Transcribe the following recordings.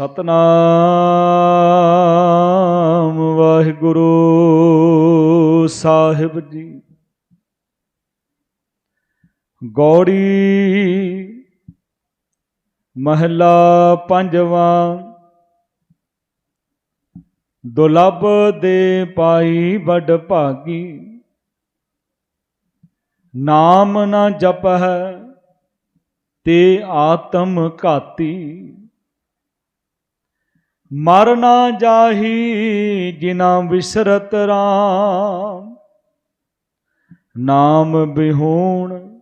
ਸਤਨਾਮ ਵਾਹਿਗੁਰੂ ਸਾਹਿਬ ਜੀ। ਗੌੜੀ ਮਹਲਾ ਪੰਜਵਾਂ। ਦੁਲਬ ਦੇ ਪਾਈ ਵੱਡ ਭਾਗੀ। ਨਾਮ ਨਾ ਜਪਹਿ ਤੇ ਆਤਮ ਘਾਤੀ। ਮਰ ਨਾ ਜਾਹੀ ਜਿਨਾ ਵਿਸਰਤ ਰਾਮ। ਨਾਮ ਬਿਹੂਣ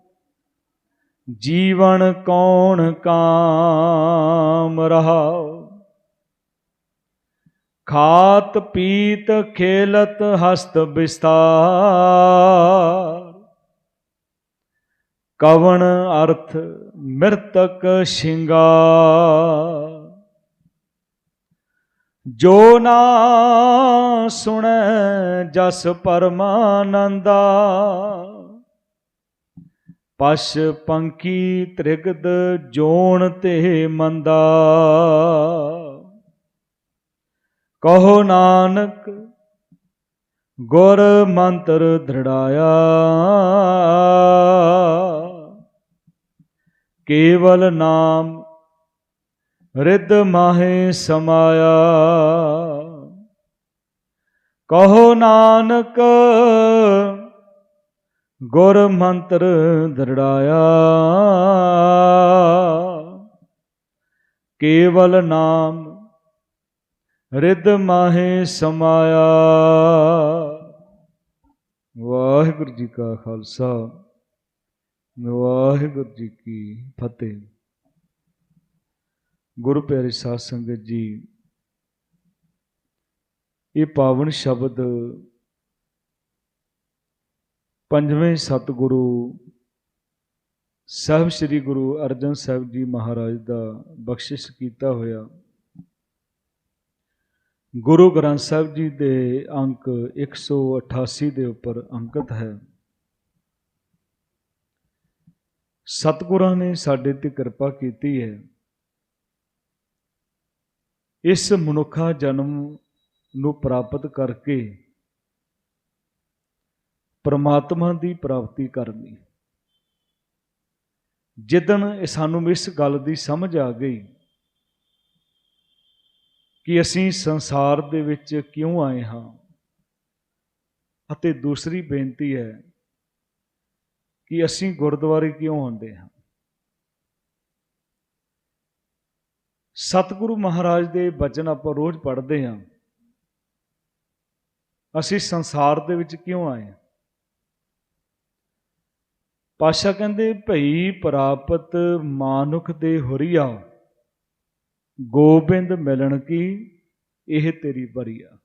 ਜੀਵਨ ਕੌਣ ਕਾਮ ਰਹਾਉ। ਖਾਤ ਪੀਤ ਖੇਲਤ ਹਸਤ ਵਿਸਤਾਰ। ਕਵਣ ਅਰਥ ਮਿਰਤਕ ਸ਼ਿੰਗਾਰ। ਜੋ ਨਾ ਸੁਣੈ ਜਸ ਪਰਮਾਨੰਦਾ ਪਸ਼ ਪੰਕੀ ਤ੍ਰਿਗਦ ਜੋਣ ਤੇ ਮੰਦਾ ਕਹੋ ਨਾਨਕ, ਗੁਰ ਮੰਤਰ ਦ੍ਰਿੜਾਇਆ ਕੇਵਲ ਨਾਮ ਰਿੱਧ ਮਾਹੇ ਸਮਾਇਆ। ਕਹੋ ਨਾਨਕ, ਗੁਰ ਮੰਤਰ ਦ੍ਰਿੜਾਇਆ। ਕੇਵਲ ਨਾਮ ਰਿੱਧ ਮਾਹੇ ਸਮਾਇਆ। ਵਾਹਿਗੁਰੂ ਜੀ ਕਾ ਖਾਲਸਾ, ਵਾਹਿਗੁਰੂ ਜੀ ਕੀ ਫਤਿਹ। ਗੁਰੂ ਪਿਆਰੇ ਸਾਧ ਸੰਗਤ ਜੀ, ਇਹ ਪਾਵਨ ਸ਼ਬਦ ਪੰਜਵੇਂ ਸਤਿਗੁਰੂ ਸਾਹਿਬ ਸ੍ਰੀ ਗੁਰੂ ਅਰਜਨ ਸਾਹਿਬ ਜੀ ਮਹਾਰਾਜ ਦਾ ਬਖਸ਼ਿਸ਼ ਕੀਤਾ ਹੋਇਆ। ਗੁਰੂ ਗ੍ਰੰਥ ਸਾਹਿਬ ਜੀ ਦੇ ਅੰਕ 188 ਦੇ ਉੱਪਰ ਅੰਕਿਤ ਹੈ। ਸਤਿਗੁਰਾਂ ਨੇ ਸਾਡੇ ਤੇ ਕਿਰਪਾ ਕੀਤੀ ਹੈ। ਇਸ ਮਨੁੱਖਾ ਜਨਮ ਨੂੰ ਪ੍ਰਾਪਤ ਕਰਕੇ ਪਰਮਾਤਮਾ ਦੀ ਪ੍ਰਾਪਤੀ ਕਰਨੀ। ਜਿੱਦਣ ਇਹ ਸਾਨੂੰ ਇਸ ਗੱਲ ਦੀ ਸਮਝ ਆ ਗਈ ਕਿ ਅਸੀਂ ਸੰਸਾਰ ਦੇ ਵਿੱਚ ਕਿਉਂ ਆਏ ਹਾਂ ਅਤੇ ਦੂਸਰੀ ਬੇਨਤੀ ਹੈ ਕਿ ਅਸੀਂ ਗੁਰਦੁਆਰੇ ਕਿਉਂ ਆਉਂਦੇ ਹਾਂ। ਸਤਿਗੁਰੂ ਮਹਾਰਾਜ ਦੇ ਬਚਨ ਆਪਾਂ ਰੋਜ਼ ਪੜ੍ਹਦੇ ਹਾਂ। ਅਸੀਂ ਸੰਸਾਰ ਦੇ ਵਿੱਚ ਕਿਉਂ ਆਏ ਹਾਂ? ਪਾਸ਼ਾ ਕਹਿੰਦੇ, ਭਈ ਪ੍ਰਾਪਤ ਮਾਨੁਖ ਦੇ ਹੁਰੀਆ, ਗੋਬਿੰਦ ਮਿਲਣ ਕੀ? ਇਹ ਤੇਰੀ ਬਰੀਆ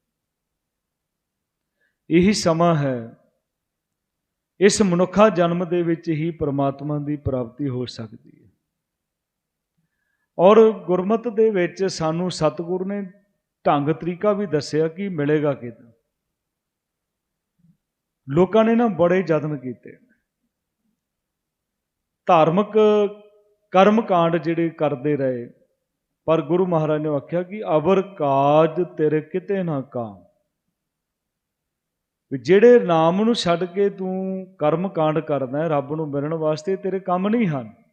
ਇਹੀ ਸਮਾਂ ਹੈ। ਇਸ ਮਨੁੱਖਾ ਜਨਮ ਦੇ ਵਿੱਚ ਹੀ ਪ੍ਰਮਾਤਮਾ ਦੀ ਪ੍ਰਾਪਤੀ ਹੋ ਸਕਦੀ ਹੈ। ਔਰ ਗੁਰਮਤ ਦੇ ਵਿੱਚ ਸਾਨੂੰ ਸਤਿਗੁਰੂ ਨੇ ਢੰਗ ਤਰੀਕਾ ਵੀ ਦੱਸਿਆ ਕਿ ਮਿਲੇਗਾ ਕਿਦਾਂ। ਲੋਕਾਂ ਨੇ ਨਾ ਬੜੇ ਯਤਨ ਕੀਤੇ। ਧਾਰਮਿਕ ਕਰਮ ਕਾਂਡ ਜਿਹੜੇ ਕਰਦੇ ਰਹੇ, ਪਰ ਗੁਰੂ ਮਹਾਰਾਜ ਨੇ ਆਖਿਆ ਕਿ ਅਵਰ ਕਾਜ ਤੇਰੇ ਕਿਤੇ ਨਾ ਕਾਮ। ਵੀ ਜਿਹੜੇ ਨਾਮ ਨੂੰ ਛੱਡ ਕੇ ਤੂੰ ਕਰਮ ਕਾਂਡ ਕਰਦਾ ਹੈ, ਰੱਬ ਨੂੰ ਮਿਲਣ ਵਾਸਤੇ ਤੇਰੇ ਕੰਮ ਨਹੀਂ ਹਨ।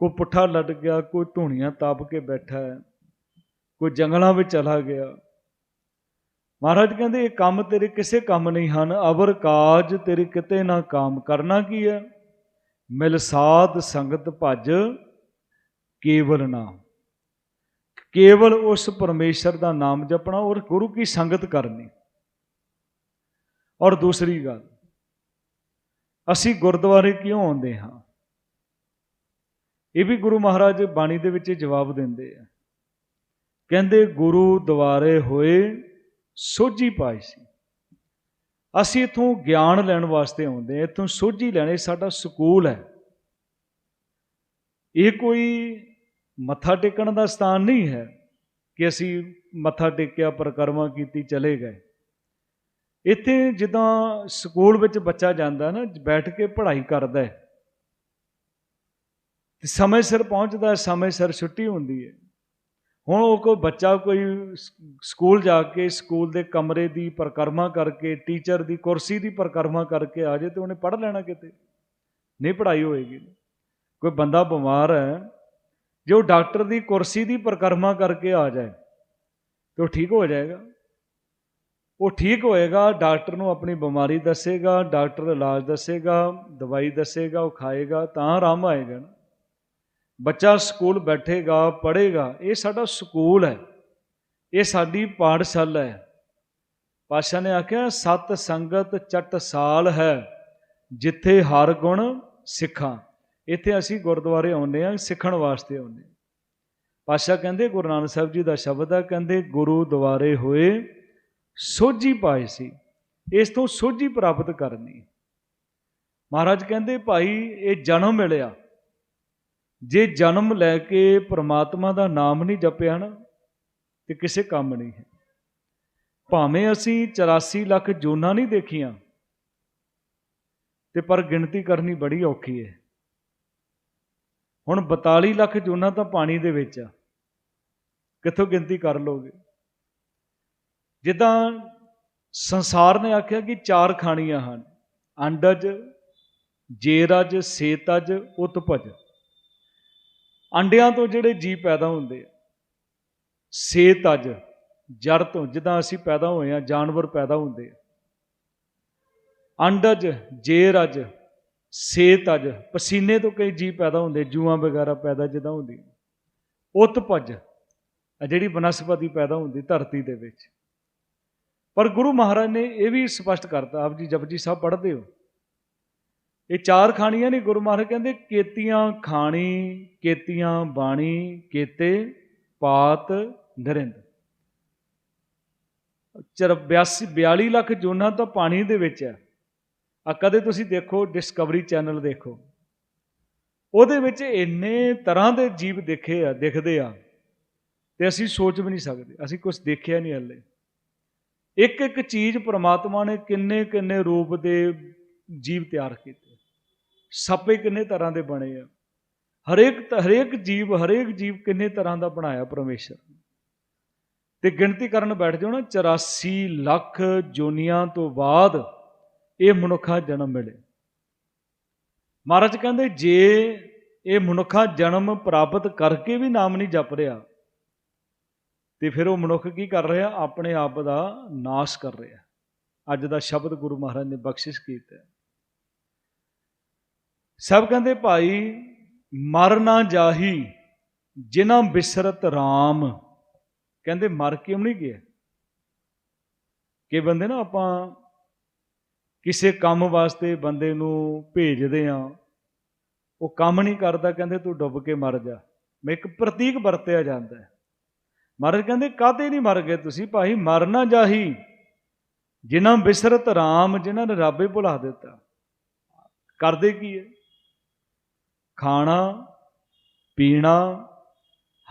ਕੋਈ ਪੁੱਠਾ ਲੱਡ ਗਿਆ, ਕੋਈ ਧੂਣੀਆਂ ਤਾਪ ਕੇ ਬੈਠਾ ਹੈ, ਕੋਈ ਜੰਗਲਾਂ ਵਿੱਚ ਚਲਾ ਗਿਆ। ਮਹਾਰਾਜ ਕਹਿੰਦੇ, ਇਹ ਕੰਮ ਤੇਰੇ ਕਿਸੇ ਕੰਮ ਨਹੀਂ ਹਨ, ਅਵਰ ਕਾਜ ਤੇਰੇ ਕਿਤੇ ਨਾ ਕਾਮ। ਕਰਨਾ ਕੀ ਹੈ? ਮਿਲ ਸਾਧ ਸੰਗਤ ਭਜ ਕੇਵਲ ਨਾ। ਕੇਵਲ ਉਸ ਪਰਮੇਸ਼ਰ ਦਾ ਨਾਮ ਜਪਣਾ, ਔਰ ਗੁਰੂ ਕੀ ਸੰਗਤ ਕਰਨੀ। ਔਰ ਦੂਸਰੀ ਗੱਲ, ਅਸੀਂ ਗੁਰਦੁਆਰੇ ਕਿਉਂ ਆਉਂਦੇ ਹਾਂ? ਇਹ ਵੀ ਗੁਰੂ ਮਹਾਰਾਜ ਬਾਣੀ ਦੇ ਵਿੱਚ ਜਵਾਬ ਦਿੰਦੇ ਆ। ਕਹਿੰਦੇ, ਗੁਰੂ ਦੁਆਰੇ ਹੋਏ ਸੋਝੀ ਪਾਈ ਸੀ। ਅਸੀਂ ਇਥੋਂ ਗਿਆਨ ਲੈਣ ਵਾਸਤੇ ਆਉਂਦੇ ਆ ਇਥੋਂ ਸੋਝੀ ਲੈਣੇ ਸਾਡਾ ਸਕੂਲ ਹੈ। ਇਹ ਕੋਈ ਮੱਥਾ ਟੇਕਣ ਦਾ ਸਥਾਨ ਨਹੀਂ ਹੈ ਕਿ ਅਸੀਂ ਮੱਥਾ ਟੇਕਿਆ, ਪਰਿਕਰਮਾ ਕੀਤੀ, ਚਲੇ ਗਏ। ਇੱਥੇ ਜਿੱਦਾਂ ਸਕੂਲ ਵਿੱਚ ਬੱਚਾ ਜਾਂਦਾ ਨਾ, ਬੈਠ ਕੇ ਪੜ੍ਹਾਈ ਕਰਦਾ ਹੈ ਸਮੇਂ ਸਿਰ ਪਹੁੰਚਦਾ, ਸਮੇਂ ਸਿਰ ਛੁੱਟੀ ਹੁੰਦੀ ਹੈ ਹੁਣ ਉਹ ਕੋਈ ਬੱਚਾ ਕੋਈ ਸਕੂਲ ਜਾ ਕੇ ਸਕੂਲ ਦੇ ਕਮਰੇ ਦੀ ਪਰਿਕਰਮਾ ਕਰਕੇ, ਟੀਚਰ ਦੀ ਕੁਰਸੀ ਦੀ ਪਰਿਕਰਮਾ ਕਰਕੇ ਆ ਜਾਏ ਤੇ ਉਹਨੇ ਪੜ੍ਹ ਲੈਣਾ ਕਿਤੇ? ਨਹੀਂ ਪੜ੍ਹਾਈ ਹੋਏਗੀ। ਕੋਈ ਬੰਦਾ ਬਿਮਾਰ ਹੈ, ਜੇ ਉਹ ਡਾਕਟਰ ਦੀ ਕੁਰਸੀ ਦੀ ਪਰਿਕਰਮਾ ਕਰਕੇ ਆ ਜਾਏ, ਤੇ ਉਹ ਠੀਕ ਹੋ ਜਾਏਗਾ। ਉਹ ਠੀਕ ਹੋਏਗਾ, ਡਾਕਟਰ ਨੂੰ ਆਪਣੀ ਬਿਮਾਰੀ ਦੱਸੇਗਾ, ਡਾਕਟਰ ਇਲਾਜ ਦੱਸੇਗਾ, ਦਵਾਈ ਦੱਸੇਗਾ, ਉਹ ਖਾਏਗਾ, ਤਾਂ ਆਰਾਮ ਆਏਗਾ ਨਾ। ਬੱਚਾ ਸਕੂਲ ਬੈਠੇਗਾ, ਪੜ੍ਹੇਗਾ, ਇਹ ਸਾਡਾ ਸਕੂਲ ਹੈ। ਇਹ ਸਾਡੀ ਪਾਠਸ਼ਾਲਾ ਹੈ। ਪਾਸ਼ਾ ਨੇ ਆਖਿਆ, ਸਤ ਸੰਗਤ ਚਟ ਸਾਲ ਹੈ, ਜਿੱਥੇ ਹਰ ਗੁਣ ਸਿੱਖਾਂ। ਇੱਥੇ ਅਸੀਂ ਗੁਰਦੁਆਰੇ ਆਉਂਦੇ ਹਾਂ, ਸਿੱਖਣ ਵਾਸਤੇ ਆਉਂਦੇ ਹਾਂ। ਪਾਸ਼ਾ ਕਹਿੰਦੇ, ਗੁਰੂ ਨਾਨਕ ਸਾਹਿਬ ਜੀ ਦਾ ਸ਼ਬਦ ਹੈ ਕਹਿੰਦੇ, ਗੁਰੂ ਦੁਆਰੇ ਹੋਏ ਸੋਝੀ ਪਾਏ ਸੀ, ਇਸ ਤੋਂ ਸੋਝੀ ਪ੍ਰਾਪਤ ਕਰਨੀ। ਮਹਾਰਾਜ ਕਹਿੰਦੇ, ਭਾਈ, ਇਹ ਜਨਮ ਮਿਲਿਆ ਜੇ ਜਨਮ ਲੈ ਕੇ ਪ੍ਰਮਾਤਮਾ ਦਾ ਨਾਮ ਨਹੀਂ ਜਪਿਆ ਨਾ, ਤੇ ਕਿਸੇ ਕੰਮ ਨਹੀਂ ਹੈ। ਭਾਵੇਂ ਅਸੀਂ 84 ਲੱਖ ਜੋਨਾਂ ਨਹੀਂ ਦੇਖੀਆਂ, ਤੇ ਪਰ ਗਿਣਤੀ ਕਰਨੀ ਬੜੀ ਔਖੀ ਹੈ। ਹੁਣ 42 ਲੱਖ ਜੋਨਾਂ ਤਾਂ ਪਾਣੀ ਦੇ ਵਿੱਚ ਆ, ਕਿੱਥੋਂ ਗਿਣਤੀ ਕਰ ਲੋਗੇ ਜਿੱਦਾਂ ਸੰਸਾਰ ਨੇ ਆਖਿਆ ਕਿ ਚਾਰ ਖਾਣੀਆਂ ਹਨ, ਅੰਡਜ, ਜੇਰਜ, ਸੇਤਜ, ਉਤਪਜ। ਅੰਡਿਆਂ ਤੋਂ ਜਿਹੜੇ ਜੀਵ ਪੈਦਾ ਹੁੰਦੇ ਆ ਅੱਜ ਜੜ ਤੋਂ, ਜਿੱਦਾਂ ਅਸੀਂ ਪੈਦਾ ਹੋਏ ਆ ਜਾਨਵਰ ਪੈਦਾ ਹੁੰਦੇ ਆ। ਅੰਡਜ ਜੇਰਜ ਅੱਜ ਪਸੀਨੇ ਤੋਂ ਕਈ ਜੀਵ ਪੈਦਾ ਹੁੰਦੇ, ਜੂਆਂ ਵਗੈਰਾ ਪੈਦਾ ਜਿੱਦਾਂ ਹੁੰਦੀ ਉਤਪਜ ਆ ਜਿਹੜੀ ਬਨਸਪਤੀ ਪੈਦਾ ਹੁੰਦੀ ਧਰਤੀ ਦੇ ਵਿੱਚ। ਪਰ ਗੁਰੂ ਮਹਾਰਾਜ ਨੇ ਇਹ ਵੀ ਸਪਸ਼ਟ ਕਰਤਾ, ਆਪ ਜੀ ਜਪਜੀ ਸਾਹਿਬ ਪੜ੍ਹਦੇ ਹੋ ਇਹ ਚਾਰ ਖਾਣੀਆਂ ਨੇ, ਗੁਰੂ ਮਹਾਰਾਜ ਕਹਿੰਦੇ, ਕੇਤੀਆਂ ਖਾਣੀ, ਕੇਤੀਆਂ ਬਾਣੀ, ਕੇਤੇ, ਪਾਤ, ਨਰਿੰਦ। 82 42 ਲੱਖ ਜੂਨਾਂ ਤਾਂ ਪਾਣੀ ਦੇ ਵਿੱਚ ਹੈ। ਆ ਕਦੇ ਤੁਸੀਂ ਦੇਖੋ ਡਿਸਕਵਰੀ ਚੈਨਲ ਦੇਖੋ। ਉਹਦੇ ਵਿੱਚ ਇੰਨੇ ਤਰ੍ਹਾਂ ਦੇ ਜੀਵ ਦੇਖੇ ਆ, ਦਿਖਦੇ ਆ, ਤੇ ਅਸੀਂ ਸੋਚ ਵੀ ਨਹੀਂ ਸਕਦੇ। ਅਸੀਂ ਕੁਝ ਦੇਖਿਆ ਨਹੀਂ ਹਲੇ। ਇੱਕ ਇੱਕ ਚੀਜ਼ ਪ੍ਰਮਾਤਮਾ ਨੇ ਕਿੰਨੇ ਕਿੰਨੇ ਰੂਪ ਦੇ ਜੀਵ ਤਿਆਰ ਕੀਤੇ। ਸੱਪੇ ਕਿੰਨੇ ਤਰ੍ਹਾਂ ਦੇ ਬਣੇ ਆ? ਹਰੇਕ ਹਰੇਕ ਜੀਵ ਹਰੇਕ ਜੀਵ ਕਿੰਨੇ ਤਰ੍ਹਾਂ ਦਾ ਬਣਾਇਆ ਪਰਮੇਸ਼ਰ? ਤੇ ਗਿਣਤੀ ਕਰਨ ਬੈਠ ਜਾਓ ਨਾ 84 ਲੱਖ ਜੋਨੀਆਂ ਤੋਂ ਬਾਅਦ ਇਹ ਮਨੁੱਖਾ ਜਨਮ ਮਿਲੇ। ਮਹਾਰਾਜ ਕਹਿੰਦੇ, ਜੇ ਇਹ ਮਨੁੱਖਾ ਜਨਮ ਪ੍ਰਾਪਤ ਕਰਕੇ ਵੀ ਨਾਮ ਨਹੀਂ ਜਪ ਰਿਹਾ, ਤੇ ਫਿਰ ਉਹ ਮਨੁੱਖ ਕੀ ਕਰ ਰਿਹਾ? ਆਪਣੇ ਆਪ ਦਾ ਨਾਸ਼ ਕਰ ਰਿਹਾ। ਅੱਜ ਦਾ ਸ਼ਬਦ ਗੁਰੂ ਮਹਾਰਾਜ ਨੇ ਬਖਸ਼ਿਸ਼ ਕੀਤਾ। ਸਭ ਕਹਿੰਦੇ ਭਾਈ, ਮਰ ਨਾ ਜਾਹੀ, ਜਿਨ੍ਹਾਂ ਬਿਸਰਤ RAM ਕਹਿੰਦੇ ਮਰ ਕਿਉਂ ਨਹੀਂ ਗਿਆ? ਕਿ ਬੰਦੇ ਨਾ ਆਪਾਂ ਕਿਸੇ ਕੰਮ ਵਾਸਤੇ ਬੰਦੇ ਨੂੰ ਭੇਜਦੇ ਆ, ਉਹ ਕੰਮ ਨਹੀਂ ਕਰਦਾ, ਕਹਿੰਦੇ ਤੂੰ ਡੁੱਬ ਕੇ ਮਰ ਜਾ। ਮੈਂ ਇੱਕ ਪ੍ਰਤੀਕ ਵਰਤਿਆ ਜਾਂਦਾ ਹੈ। ਮਹਾਰਾਜ ਕਹਿੰਦੇ ਕਾਹਦੇ ਨਹੀਂ ਮਰ ਗਏ ਤੁਸੀਂ ਭਾਈ? ਮਰ ਨਾ ਜਾਹੀ, ਜਿਨ੍ਹਾਂ ਬਿਸਰਤ RAM ਜਿਨ੍ਹਾਂ ਨੇ ਰੱਬੇ ਭੁਲਾ ਦਿੱਤਾ। ਕਰਦੇ ਕੀ ਹੈ? ਖਾਣਾ, ਪੀਣਾ,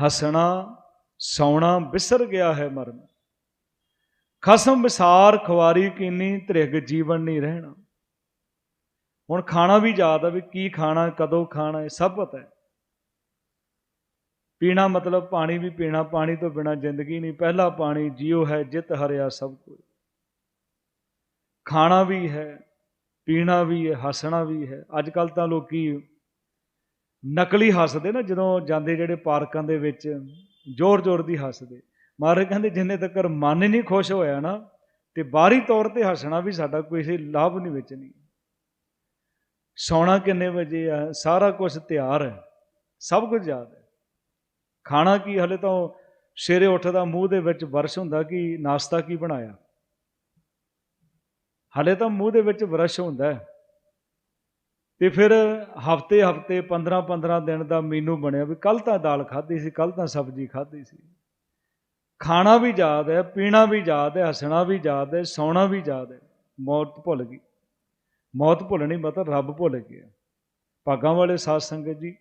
ਹੱਸਣਾ, ਸੌਣਾ ਵਿਸਰ ਗਿਆ ਹੈ ਮਰਨ। ਖਸਮ ਵਿਸਾਰ ਖਵਾਰੀ ਕੀਨੀ, ਧ੍ਰਿਗ ਜੀਵਨ ਨਹੀਂ ਰਹਿਣਾ। ਹੁਣ ਖਾਣਾ ਵੀ ਯਾਦ ਆ ਵੀ ਕੀ ਖਾਣਾ, ਕਦੋਂ ਖਾਣਾ, ਇਹ ਸਭ ਪਤਾ ਹੈ। ਪੀਣਾ ਮਤਲਬ ਪਾਣੀ ਵੀ ਪੀਣਾ, ਪਾਣੀ ਤੋਂ ਬਿਨਾ ਜ਼ਿੰਦਗੀ ਨਹੀਂ। ਪਹਿਲਾ ਪਾਣੀ ਜੀਉ ਹੈ, ਜਿਤ ਹਰਿਆ ਸਭ ਕੁਝ ਖਾਣਾ ਵੀ ਹੈ, ਪੀਣਾ ਵੀ ਹੈ, ਹੱਸਣਾ ਵੀ ਹੈ। ਅੱਜ ਕੱਲ ਤਾਂ ਲੋਕੀ ਨਕਲੀ ਹੱਸਦੇ ਨਾ, ਜਦੋਂ ਜਾਂਦੇ ਜਿਹੜੇ ਪਾਰਕਾਂ ਦੇ ਵਿੱਚ ਜ਼ੋਰ ਜ਼ੋਰ ਦੀ ਹੱਸਦੇ। ਮਹਾਰਾਜ ਕਹਿੰਦੇ, ਜਿੰਨੇ ਤੱਕ ਮਨ ਨਹੀਂ ਖੁਸ਼ ਹੋਇਆ ਨਾ, ਤੇ ਬਾਹਰੀ ਤੌਰ ਤੇ ਹੱਸਣਾ ਵੀ ਸਾਡਾ ਕੋਈ ਲਾਭ ਨਹੀਂ ਵਿੱਚ ਨਹੀਂ। ਸੌਣਾ ਕਿੰਨੇ ਵਜੇ ਆ, ਸਾਰਾ ਕੁਝ ਤਿਆਰ ਹੈ, ਸਭ ਕੁਝ ਯਾਦ ਹੈ। ਖਾਣਾ ਕੀ, ਹਲੇ ਤਾਂ ਸਵੇਰੇ ਉੱਠਦਾ, ਮੂੰਹ ਦੇ ਵਿੱਚ ਵਰਸ਼ ਹੁੰਦਾ ਕਿ ਨਾਸ਼ਤਾ ਕੀ ਬਣਾਇਆ? ਹਲੇ ਤਾਂ ਮੂੰਹ ਦੇ ਵਿੱਚ ਬਰਸ਼ ਹੁੰਦਾ ਹੈ। ਤੇ ਫਿਰ ਹਫ਼ਤੇ ਹਫ਼ਤੇ 15 15 ਦਿਨ ਦਾ ਮੀਨੂ ਬਣਿਆ ਵੀ ਕੱਲ ਤਾਂ ਦਾਲ ਖਾਧੀ ਸੀ ਕੱਲ ਤਾਂ ਸਬਜ਼ੀ ਖਾਧੀ ਸੀ। ਖਾਣਾ ਵੀ ਯਾਦ ਹੈ, ਪੀਣਾ ਵੀ ਯਾਦ ਹੈ, ਹੱਸਣਾ ਵੀ ਯਾਦ ਹੈ, ਸੌਣਾ ਵੀ ਯਾਦ ਹੈ। ਮੌਤ ਭੁੱਲ ਗਈ। ਮੌਤ ਭੁੱਲਣੀ ਮਤਲਬ ਰੱਬ ਭੁੱਲ ਗਿਆ। ਭਾਗਾਂ ਵਾਲੇ ਸਾਧ ਸੰਗਤ ਜੀ,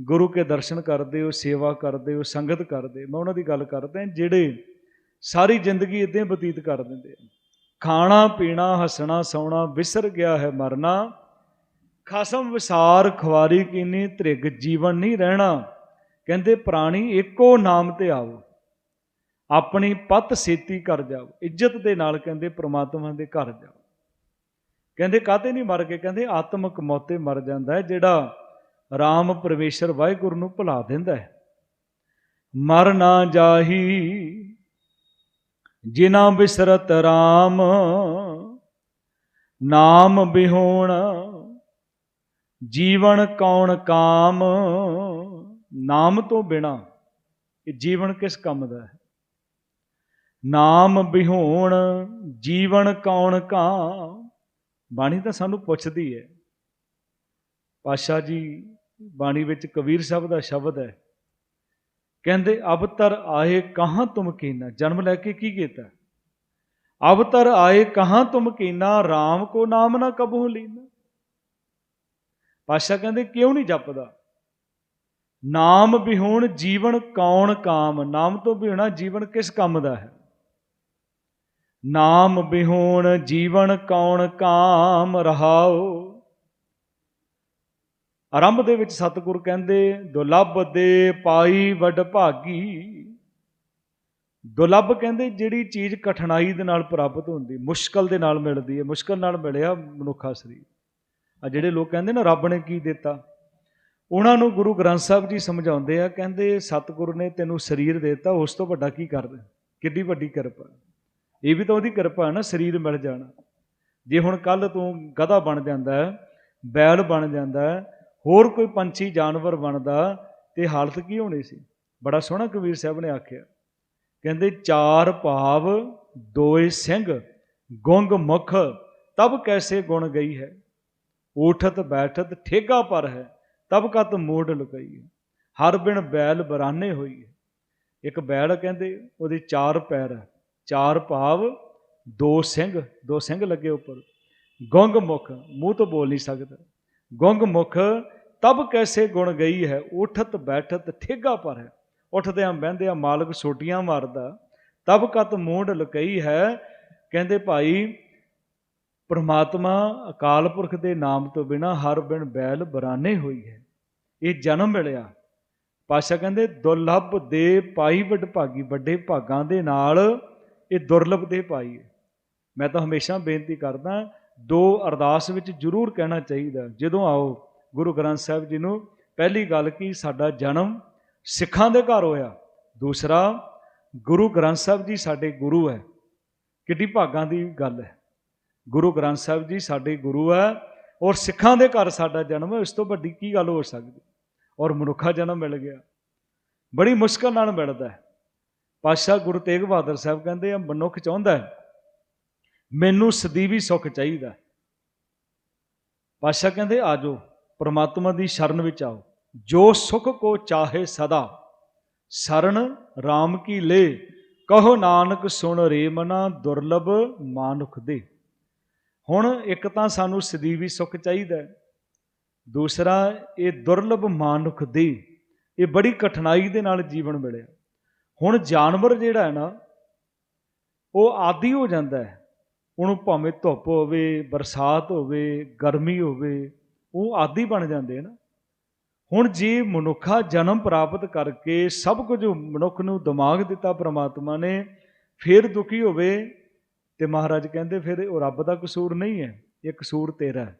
ਗੁਰੂ ਕੇ ਦਰਸ਼ਨ ਕਰਦੇ ਹੋ, ਸੇਵਾ ਕਰਦੇ ਹੋ, ਸੰਗਤ ਕਰਦੇ ਮੈਂ ਉਹਨਾਂ ਦੀ ਗੱਲ ਕਰਦਾ ਜਿਹੜੇ ਸਾਰੀ ਜ਼ਿੰਦਗੀ ਇਦਾਂ ਬਤੀਤ ਕਰ ਦਿੰਦੇ ਆ। ਖਾਣਾ, ਪੀਣਾ, ਹੱਸਣਾ, ਸੌਣਾ, ਵਿਸਰ ਗਿਆ ਹੈ ਮਰਨਾ ਖਸਮ ਵਿਸਾਰ ਖਵਾਰੀ ਕੀਨੀ ਤ੍ਰਿਗ, ਜੀਵਨ ਨਹੀਂ ਰਹਿਣਾ। ਕਹਿੰਦੇ, ਪ੍ਰਾਣੀ, ਇੱਕੋ ਨਾਮ ਤੇ ਆਵੋ ਆਪਣੀ ਪਤ ਸੇਤੀ ਕਰ ਜਾਓ। ਇੱਜ਼ਤ ਦੇ ਨਾਲ ਕਹਿੰਦੇ, ਪ੍ਰਮਾਤਮਾ ਦੇ ਘਰ ਜਾਓ। ਕਹਿੰਦੇ ਕਾਤੇ ਨਹੀਂ ਮਰ ਕੇ ਕਹਿੰਦੇ, ਆਤਮਕ ਮੌਤੇ ਮਰ ਜਾਂਦਾ ਹੈ, ਜਿਹੜਾ ਰਾਮ ਪਰਮੇਸ਼ਰ ਵਾਹਿਗੁਰੂ ਨੂੰ ਭੁਲਾ ਦਿੰਦਾ ਹੈ। ਮਰ ਨਾ ਜਾਹੀ, ਜਿਨਾ ਬਿਸਰਤ RAM ਨਾਮ ਬਿਹੋਣ। ਜੀਵਨ ਕੌਣ ਕਾਮ? ਨਾਮ ਤੋਂ ਬਿਨਾ ਇਹ ਜੀਵਨ ਕਿਸ ਕੰਮ ਦਾ ਹੈ? ਨਾਮ ਬਿਹੋਣ, ਜੀਵਨ ਕੌਣ ਕਾਮ? ਬਾਣੀ ਤਾਂ ਸਾਨੂੰ ਪੁੱਛਦੀ ਹੈ। ਪਾਸ਼ਾ ਜੀ ਬਾਣੀ ਵਿੱਚ ਕਬੀਰ ਸਾਹਿਬ ਦਾ ਸ਼ਬਦ ਹੈ। ਕਹਿੰਦੇ, ਅਵਤਰ ਆਏ ਕਹਾਂ ਤੁਮ ਕੀਨਾ? ਜਨਮ ਲੈ ਕੇ ਕੀ ਕੀਤਾ? ਅਵਤਰ ਆਏ ਕਹਾਂ ਤੁਮ ਕੀਨਾ? RAM ਕੋ ਨਾਮ ਨਾ ਕਬਹੂ ਲੀਨਾ। ਪਾਸ਼ਾ ਕਹਿੰਦੇ, ਕਿਉਂ ਨਹੀਂ ਜਪਦਾ? ਨਾਮ ਬਿਹੂਣ ਜੀਵਨ ਕੌਣ ਕਾਮ? ਨਾਮ ਤੋਂ ਬਿਹਣਾ ਜੀਵਨ ਕਿਸ ਕੰਮ ਦਾ ਹੈ? ਨਾਮ ਵਿਹੂਣ ਜੀਵਨ ਕੌਣ ਕਾਮ ਰਹਾਓ ਆਰੰਭ ਦੇ ਵਿੱਚ ਸਤਿਗੁਰ ਕਹਿੰਦੇ, ਦੁਲੱਭ ਦੇ ਪਾਈ ਵੱਡ ਭਾਗੀ। ਦੁਲੱਭ ਕਹਿੰਦੇ, ਜਿਹੜੀ ਚੀਜ਼ ਕਠਿਨਾਈ ਦੇ ਨਾਲ ਪ੍ਰਾਪਤ ਹੁੰਦੀ, ਮੁਸ਼ਕਲ ਦੇ ਨਾਲ ਮਿਲਦੀ ਹੈ, ਮੁਸ਼ਕਲ ਨਾਲ ਮਿਲਿਆ ਮਨੁੱਖਾ ਸਰੀਰ। ਆ ਜਿਹੜੇ ਲੋਕ ਕਹਿੰਦੇ ਨਾ, ਰੱਬ ਨੇ ਕੀ ਦਿੱਤਾ? ਉਹਨਾਂ ਨੂੰ ਗੁਰੂ ਗ੍ਰੰਥ ਸਾਹਿਬ ਜੀ ਸਮਝਾਉਂਦੇ ਆ, ਕਹਿੰਦੇ ਸਤਿਗੁਰੂ ਨੇ ਤੈਨੂੰ ਸਰੀਰ ਦਿੱਤਾ, ਉਸ ਤੋਂ ਵੱਡਾ ਕੀ ਕਰ ਕਿੱਡੀ ਵੱਡੀ ਕਿਰਪਾ। ਇਹ ਵੀ ਤਾਂ ਉਹਦੀ ਕਿਰਪਾ ਹੈ ਨਾ, ਸਰੀਰ ਮਿਲ ਜਾਣਾ। ਜੇ ਹੁਣ ਕੱਲ ਤੂੰ ਗਧਾ ਬਣ ਜਾਂਦਾ ਹੈ, ਬੈਲ ਬਣ ਜਾਂਦਾ ਹੈ, ਹੋਰ ਕੋਈ ਪੰਛੀ, ਜਾਨਵਰ ਬਣਦਾ, ਤੇ ਹਾਲਤ ਕੀ ਹੋਣੀ ਸੀ? ਬੜਾ ਸੋਹਣਾ ਕਬੀਰ ਸਾਹਿਬ ਨੇ ਆਖਿਆ। ਕਹਿੰਦੇ, ਚਾਰ ਭਾਵ, ਦੋਏ ਸਿੰਘ, ਗੁੰਗ ਮੁਖ, ਤਬ ਕੈਸੇ ਗੁਣ ਗਈ ਹੈ? ਉਠਤ ਬੈਠਤ ਠੇਗਾ ਪਰ ਹੈ, ਤਬ ਕਤ ਮੋੜ ਲੁਕਈ ਹੈ ਹਰ ਬਿਨ ਬੈਲ ਬਰਾਨੇ ਹੋਈ ਹੈ ਇੱਕ ਬੈਲ ਕਹਿੰਦੇ, ਉਹਦੇ ਚਾਰ ਪੈਰ ਹੈ। ਚਾਰ ਭਾਵ, ਦੋ ਸਿੰਘ ਦੋ ਸਿੰਘ ਲੱਗੇ ਉੱਪਰ। ਗੁੰਗ ਮੁਖ, ਮੂੰਹ ਤੋਂ ਬੋਲ ਨਹੀਂ ਸਕਦਾ। ਗੁੰਗ ਮੁਖ, ਤਬ ਕੈਸੇ ਗੁਣ ਗਈ ਹੈ? ਉਠਤ ਬੈਠਤ ਠੇਗਾ ਪਰ ਹੈ। ਉੱਠਦਿਆਂ ਬਹਿੰਦਿਆਂ ਮਾਲਕ ਸੋਟੀਆਂ ਮਾਰਦਾ। ਤਬ ਕਤ ਮੂੰਡ ਲਕਈ ਹੈ। ਕਹਿੰਦੇ ਭਾਈ ਪ੍ਰਮਾਤਮਾ ਅਕਾਲ ਪੁਰਖ ਦੇ ਨਾਮ ਤੋਂ ਬਿਨਾ ਹਰ ਬਿਨ ਬੈਲ ਬਰਾਨੇ ਹੋਈ ਹੈ। ਇਹ ਜਨਮ ਮਿਲਿਆ। ਪਾਸ਼ਾ ਕਹਿੰਦੇ, ਦੁਰਲਭ ਦੇ ਪਾਈ ਵੱਡ ਭਾਗੀ, ਵੱਡੇ ਭਾਗਾਂ ਦੇ ਨਾਲ ਇਹ ਦੁਰਲਭ ਦੇ ਪਾਈ ਹੈ। ਮੈਂ ਤਾਂ ਹਮੇਸ਼ਾ ਬੇਨਤੀ ਕਰਦਾ, ਦੋ ਅਰਦਾਸ ਵਿੱਚ ਜ਼ਰੂਰ ਕਹਿਣਾ ਚਾਹੀਦਾ। ਜਦੋਂ ਆਓ, ਗੁਰੂ ਗ੍ਰੰਥ ਸਾਹਿਬ ਜੀ ਨੂੰ ਪਹਿਲੀ ਗੱਲ ਕੀ, ਸਾਡਾ ਜਨਮ ਸਿੱਖਾਂ ਦੇ ਘਰ ਹੋਇਆ। ਦੂਸਰਾ, ਗੁਰੂ ਗ੍ਰੰਥ ਸਾਹਿਬ ਜੀ ਸਾਡੇ ਗੁਰੂ ਹੈ। ਕਿੱਡੀ ਭਾਗਾਂ ਦੀ ਗੱਲ ਹੈ। ਗੁਰੂ ਗ੍ਰੰਥ ਸਾਹਿਬ ਜੀ ਸਾਡੇ ਗੁਰੂ ਹੈ ਔਰ ਸਿੱਖਾਂ ਦੇ ਘਰ ਸਾਡਾ ਜਨਮ ਇਸ ਤੋਂ ਵੱਡੀ ਕੀ ਗੱਲ ਹੋ ਸਕਦੀ? ਔਰ ਮਨੁੱਖਾ ਜਨਮ ਮਿਲ ਗਿਆ। ਬੜੀ ਮੁਸ਼ਕਲ ਨਾਲ ਮਿਲਦਾ ਹੈ। ਪਾਤਸ਼ਾਹ ਗੁਰੂ ਤੇਗ ਬਹਾਦਰ ਸਾਹਿਬ ਕਹਿੰਦੇ ਆ, ਮਨੁੱਖ ਚਾਹੁੰਦਾ ਹੈ, ਮੈਨੂੰ ਸਦੀਵੀ ਸੁੱਖ ਚਾਹੀਦਾ ਪਾਤਸ਼ਾਹ ਕਹਿੰਦੇ ਆਜੋ ਪ੍ਰਮਾਤਮਾ ਦੀ ਸ਼ਰਨ ਵਿੱਚ ਆਓ। ਜੋ ਸੁਖ ਕੋ ਚਾਹੇ ਸਦਾ, ਸਰਨ RAM ਕੀ ਲੇ, ਕਹੋ ਨਾਨਕ ਸੁਣ ਰੇ ਮਨਾ ਦੁਰਲਭ ਮਾਨੁਖ ਦੇ। ਹੁਣ ਇੱਕ ਤਾਂ ਸਾਨੂੰ ਸਦੀਵੀ ਸੁੱਖ ਚਾਹੀਦਾ ਹੈ। ਦੂਸਰਾ, ਇਹ ਦੁਰਲਭ ਮਾਨੁੱਖ ਦੇ, ਇਹ ਬੜੀ ਕਠਿਨਾਈ ਦੇ ਨਾਲ ਜੀਵਨ ਮਿਲਿਆ। ਹੁਣ ਜਾਨਵਰ ਜਿਹੜਾ ਹੈ ਨਾ, ਉਹ ਆਦੀ ਹੋ ਜਾਂਦਾ ਹੈ। ਉਹਨੂੰ ਭਾਵੇਂ ਧੁੱਪ ਹੋਵੇ, ਬਰਸਾਤ ਹੋਵੇ, ਗਰਮੀ ਹੋਵੇ, ਉਹ ਆਦੀ ਬਣ ਜਾਂਦੇ ਨਾ। ਹੁਣ ਜੇ ਮਨੁੱਖਾ ਜਨਮ ਪ੍ਰਾਪਤ ਕਰਕੇ ਸਭ ਕੁਝ ਮਨੁੱਖ ਨੂੰ ਦਿਮਾਗ ਦਿੱਤਾ ਪ੍ਰਮਾਤਮਾ ਨੇ, ਫਿਰ ਦੁਖੀ ਹੋਵੇ ਤੇ ਮਹਾਰਾਜ ਕਹਿੰਦੇ ਫਿਰ ਉਹ ਰੱਬ ਦਾ ਕਸੂਰ ਨਹੀਂ ਹੈ, ਇਹ ਕਸੂਰ ਤੇਰਾ ਹੈ।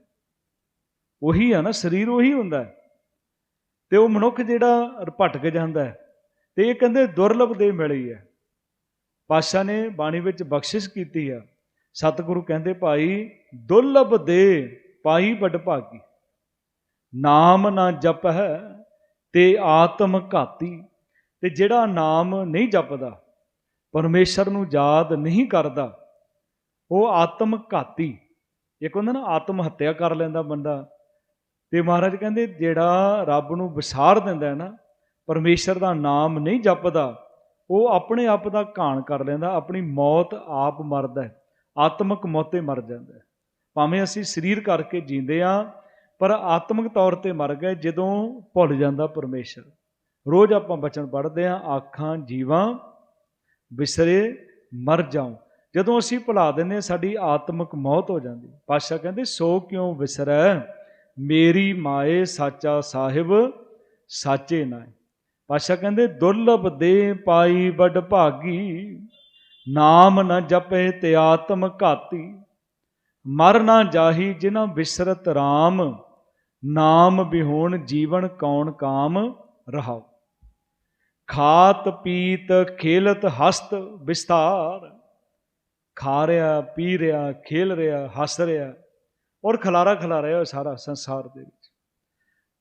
ਉਹੀ ਆ ਨਾ, ਸਰੀਰ ਉਹੀ ਹੁੰਦਾ ਤੇ ਉਹ ਮਨੁੱਖ ਜਿਹੜਾ ਭਟਕ ਜਾਂਦਾ ਹੈ ਤੇ ਇਹ ਕਹਿੰਦੇ ਦੁਰਲਭ ਦੇ ਮਿਲੀ ਹੈ। ਪਾਸ਼ਾ ਨੇ ਬਾਣੀ ਵਿੱਚ ਬਖਸ਼ਿਸ਼ ਕੀਤੀ ਆ, ਸਤਿਗੁਰੂ ਕਹਿੰਦੇ ਭਾਈ ਦੁਰਲਭ ਦੇ ਪਾਈ ਵੱਡ ਭਾਗੀ। ਨਾਮ ਨਾ ਜਪ ਹੈ ਤੇ ਆਤਮ ਘਾਤੀ। ਤੇ ਜਿਹੜਾ ਨਾਮ ਨਹੀਂ ਜਪਦਾ, ਪਰਮੇਸ਼ਰ ਨੂੰ ਯਾਦ ਨਹੀਂ ਕਰਦਾ ਉਹ ਆਤਮ ਘਾਤੀ। ਇੱਕ ਹੁੰਦਾ ਨਾ, ਆਤਮ ਹੱਤਿਆ ਕਰ ਲੈਂਦਾ ਬੰਦਾ। ਤੇ ਮਹਾਰਾਜ ਕਹਿੰਦੇ, ਜਿਹੜਾ ਰੱਬ ਨੂੰ ਵਿਸਾਰ ਦਿੰਦਾ ਹੈ ਨਾ, ਪਰਮੇਸ਼ਰ ਦਾ ਨਾਮ ਨਹੀਂ ਜਪਦਾ, ਉਹ ਆਪਣੇ ਆਪ ਦਾ ਘਾਣ ਕਰ ਲੈਂਦਾ, ਆਪਣੀ ਮੌਤ ਆਪ ਮਰਦਾ ਹੈ, ਆਤਮਿਕ ਮੌਤੇ ਮਰ ਜਾਂਦਾ ਹੈ। ਭਾਵੇਂ ਅਸੀਂ ਸਰੀਰ ਕਰਕੇ ਜੀਂਦੇ ਆ ਪਰ ਆਤਮਿਕ ਤੌਰ ਤੇ ਮਰ ਗਏ, ਜਦੋਂ ਭੁੱਲ ਜਾਂਦਾ ਪਰਮੇਸ਼ਰ। ਰੋਜ਼ ਆਪਾਂ ਬਚਨ ਪੜ੍ਹਦੇ ਆ ਆਖਾਂ, ਜੀਵਾਂ ਵਿਸਰੇ ਮਰ ਜਾਉ। ਜਦੋਂ ਅਸੀਂ ਭੁਲਾ ਦਿੰਦੇ ਸਾਡੀ ਆਤਮਿਕ ਮੌਤ ਹੋ ਜਾਂਦੀ। ਪਾਸ਼ਾ ਕਹਿੰਦੇ, ਸੋ ਕਿਉਂ ਵਿਸਰੈ? ਮੇਰੀ ਮਾਏ ਸਾਚਾ ਸਾਹਿਬ ਸਾਚੇ ਨਾ ਪਾਸ਼ਾ ਕਹਿੰਦੇ, ਦੁਰਲਭ ਦੇ ਪਾਈ ਵੱਡ ਭਾਗੀ, ਨਾਮ ਨ ਜਪੇ ਤੇ ਆਤਮ ਘਾਤੀ। ਮਰ ਨਾ ਜਾਹੀ ਜਿਨਾ ਵਿਸਰਤ RAM ਨਾਮ ਬਿਹੋਣ ਜੀਵਨ ਕੌਣ ਕਾਮ ਰਹਾਉ। ਖਾਤ ਪੀਤ ਖੇਲਤ ਹਸਤ ਵਿਸਤਾਰ। ਖਾ ਰਿਹਾ, ਪੀ ਰਿਹਾ, ਖੇਲ ਰਿਹਾ, ਹੱਸ ਰਿਹਾ ਔਰ ਖਲਾਰਾ ਖਲਾ ਰਿਹਾ ਸਾਰਾ ਸੰਸਾਰ ਦੇ ਵਿੱਚ।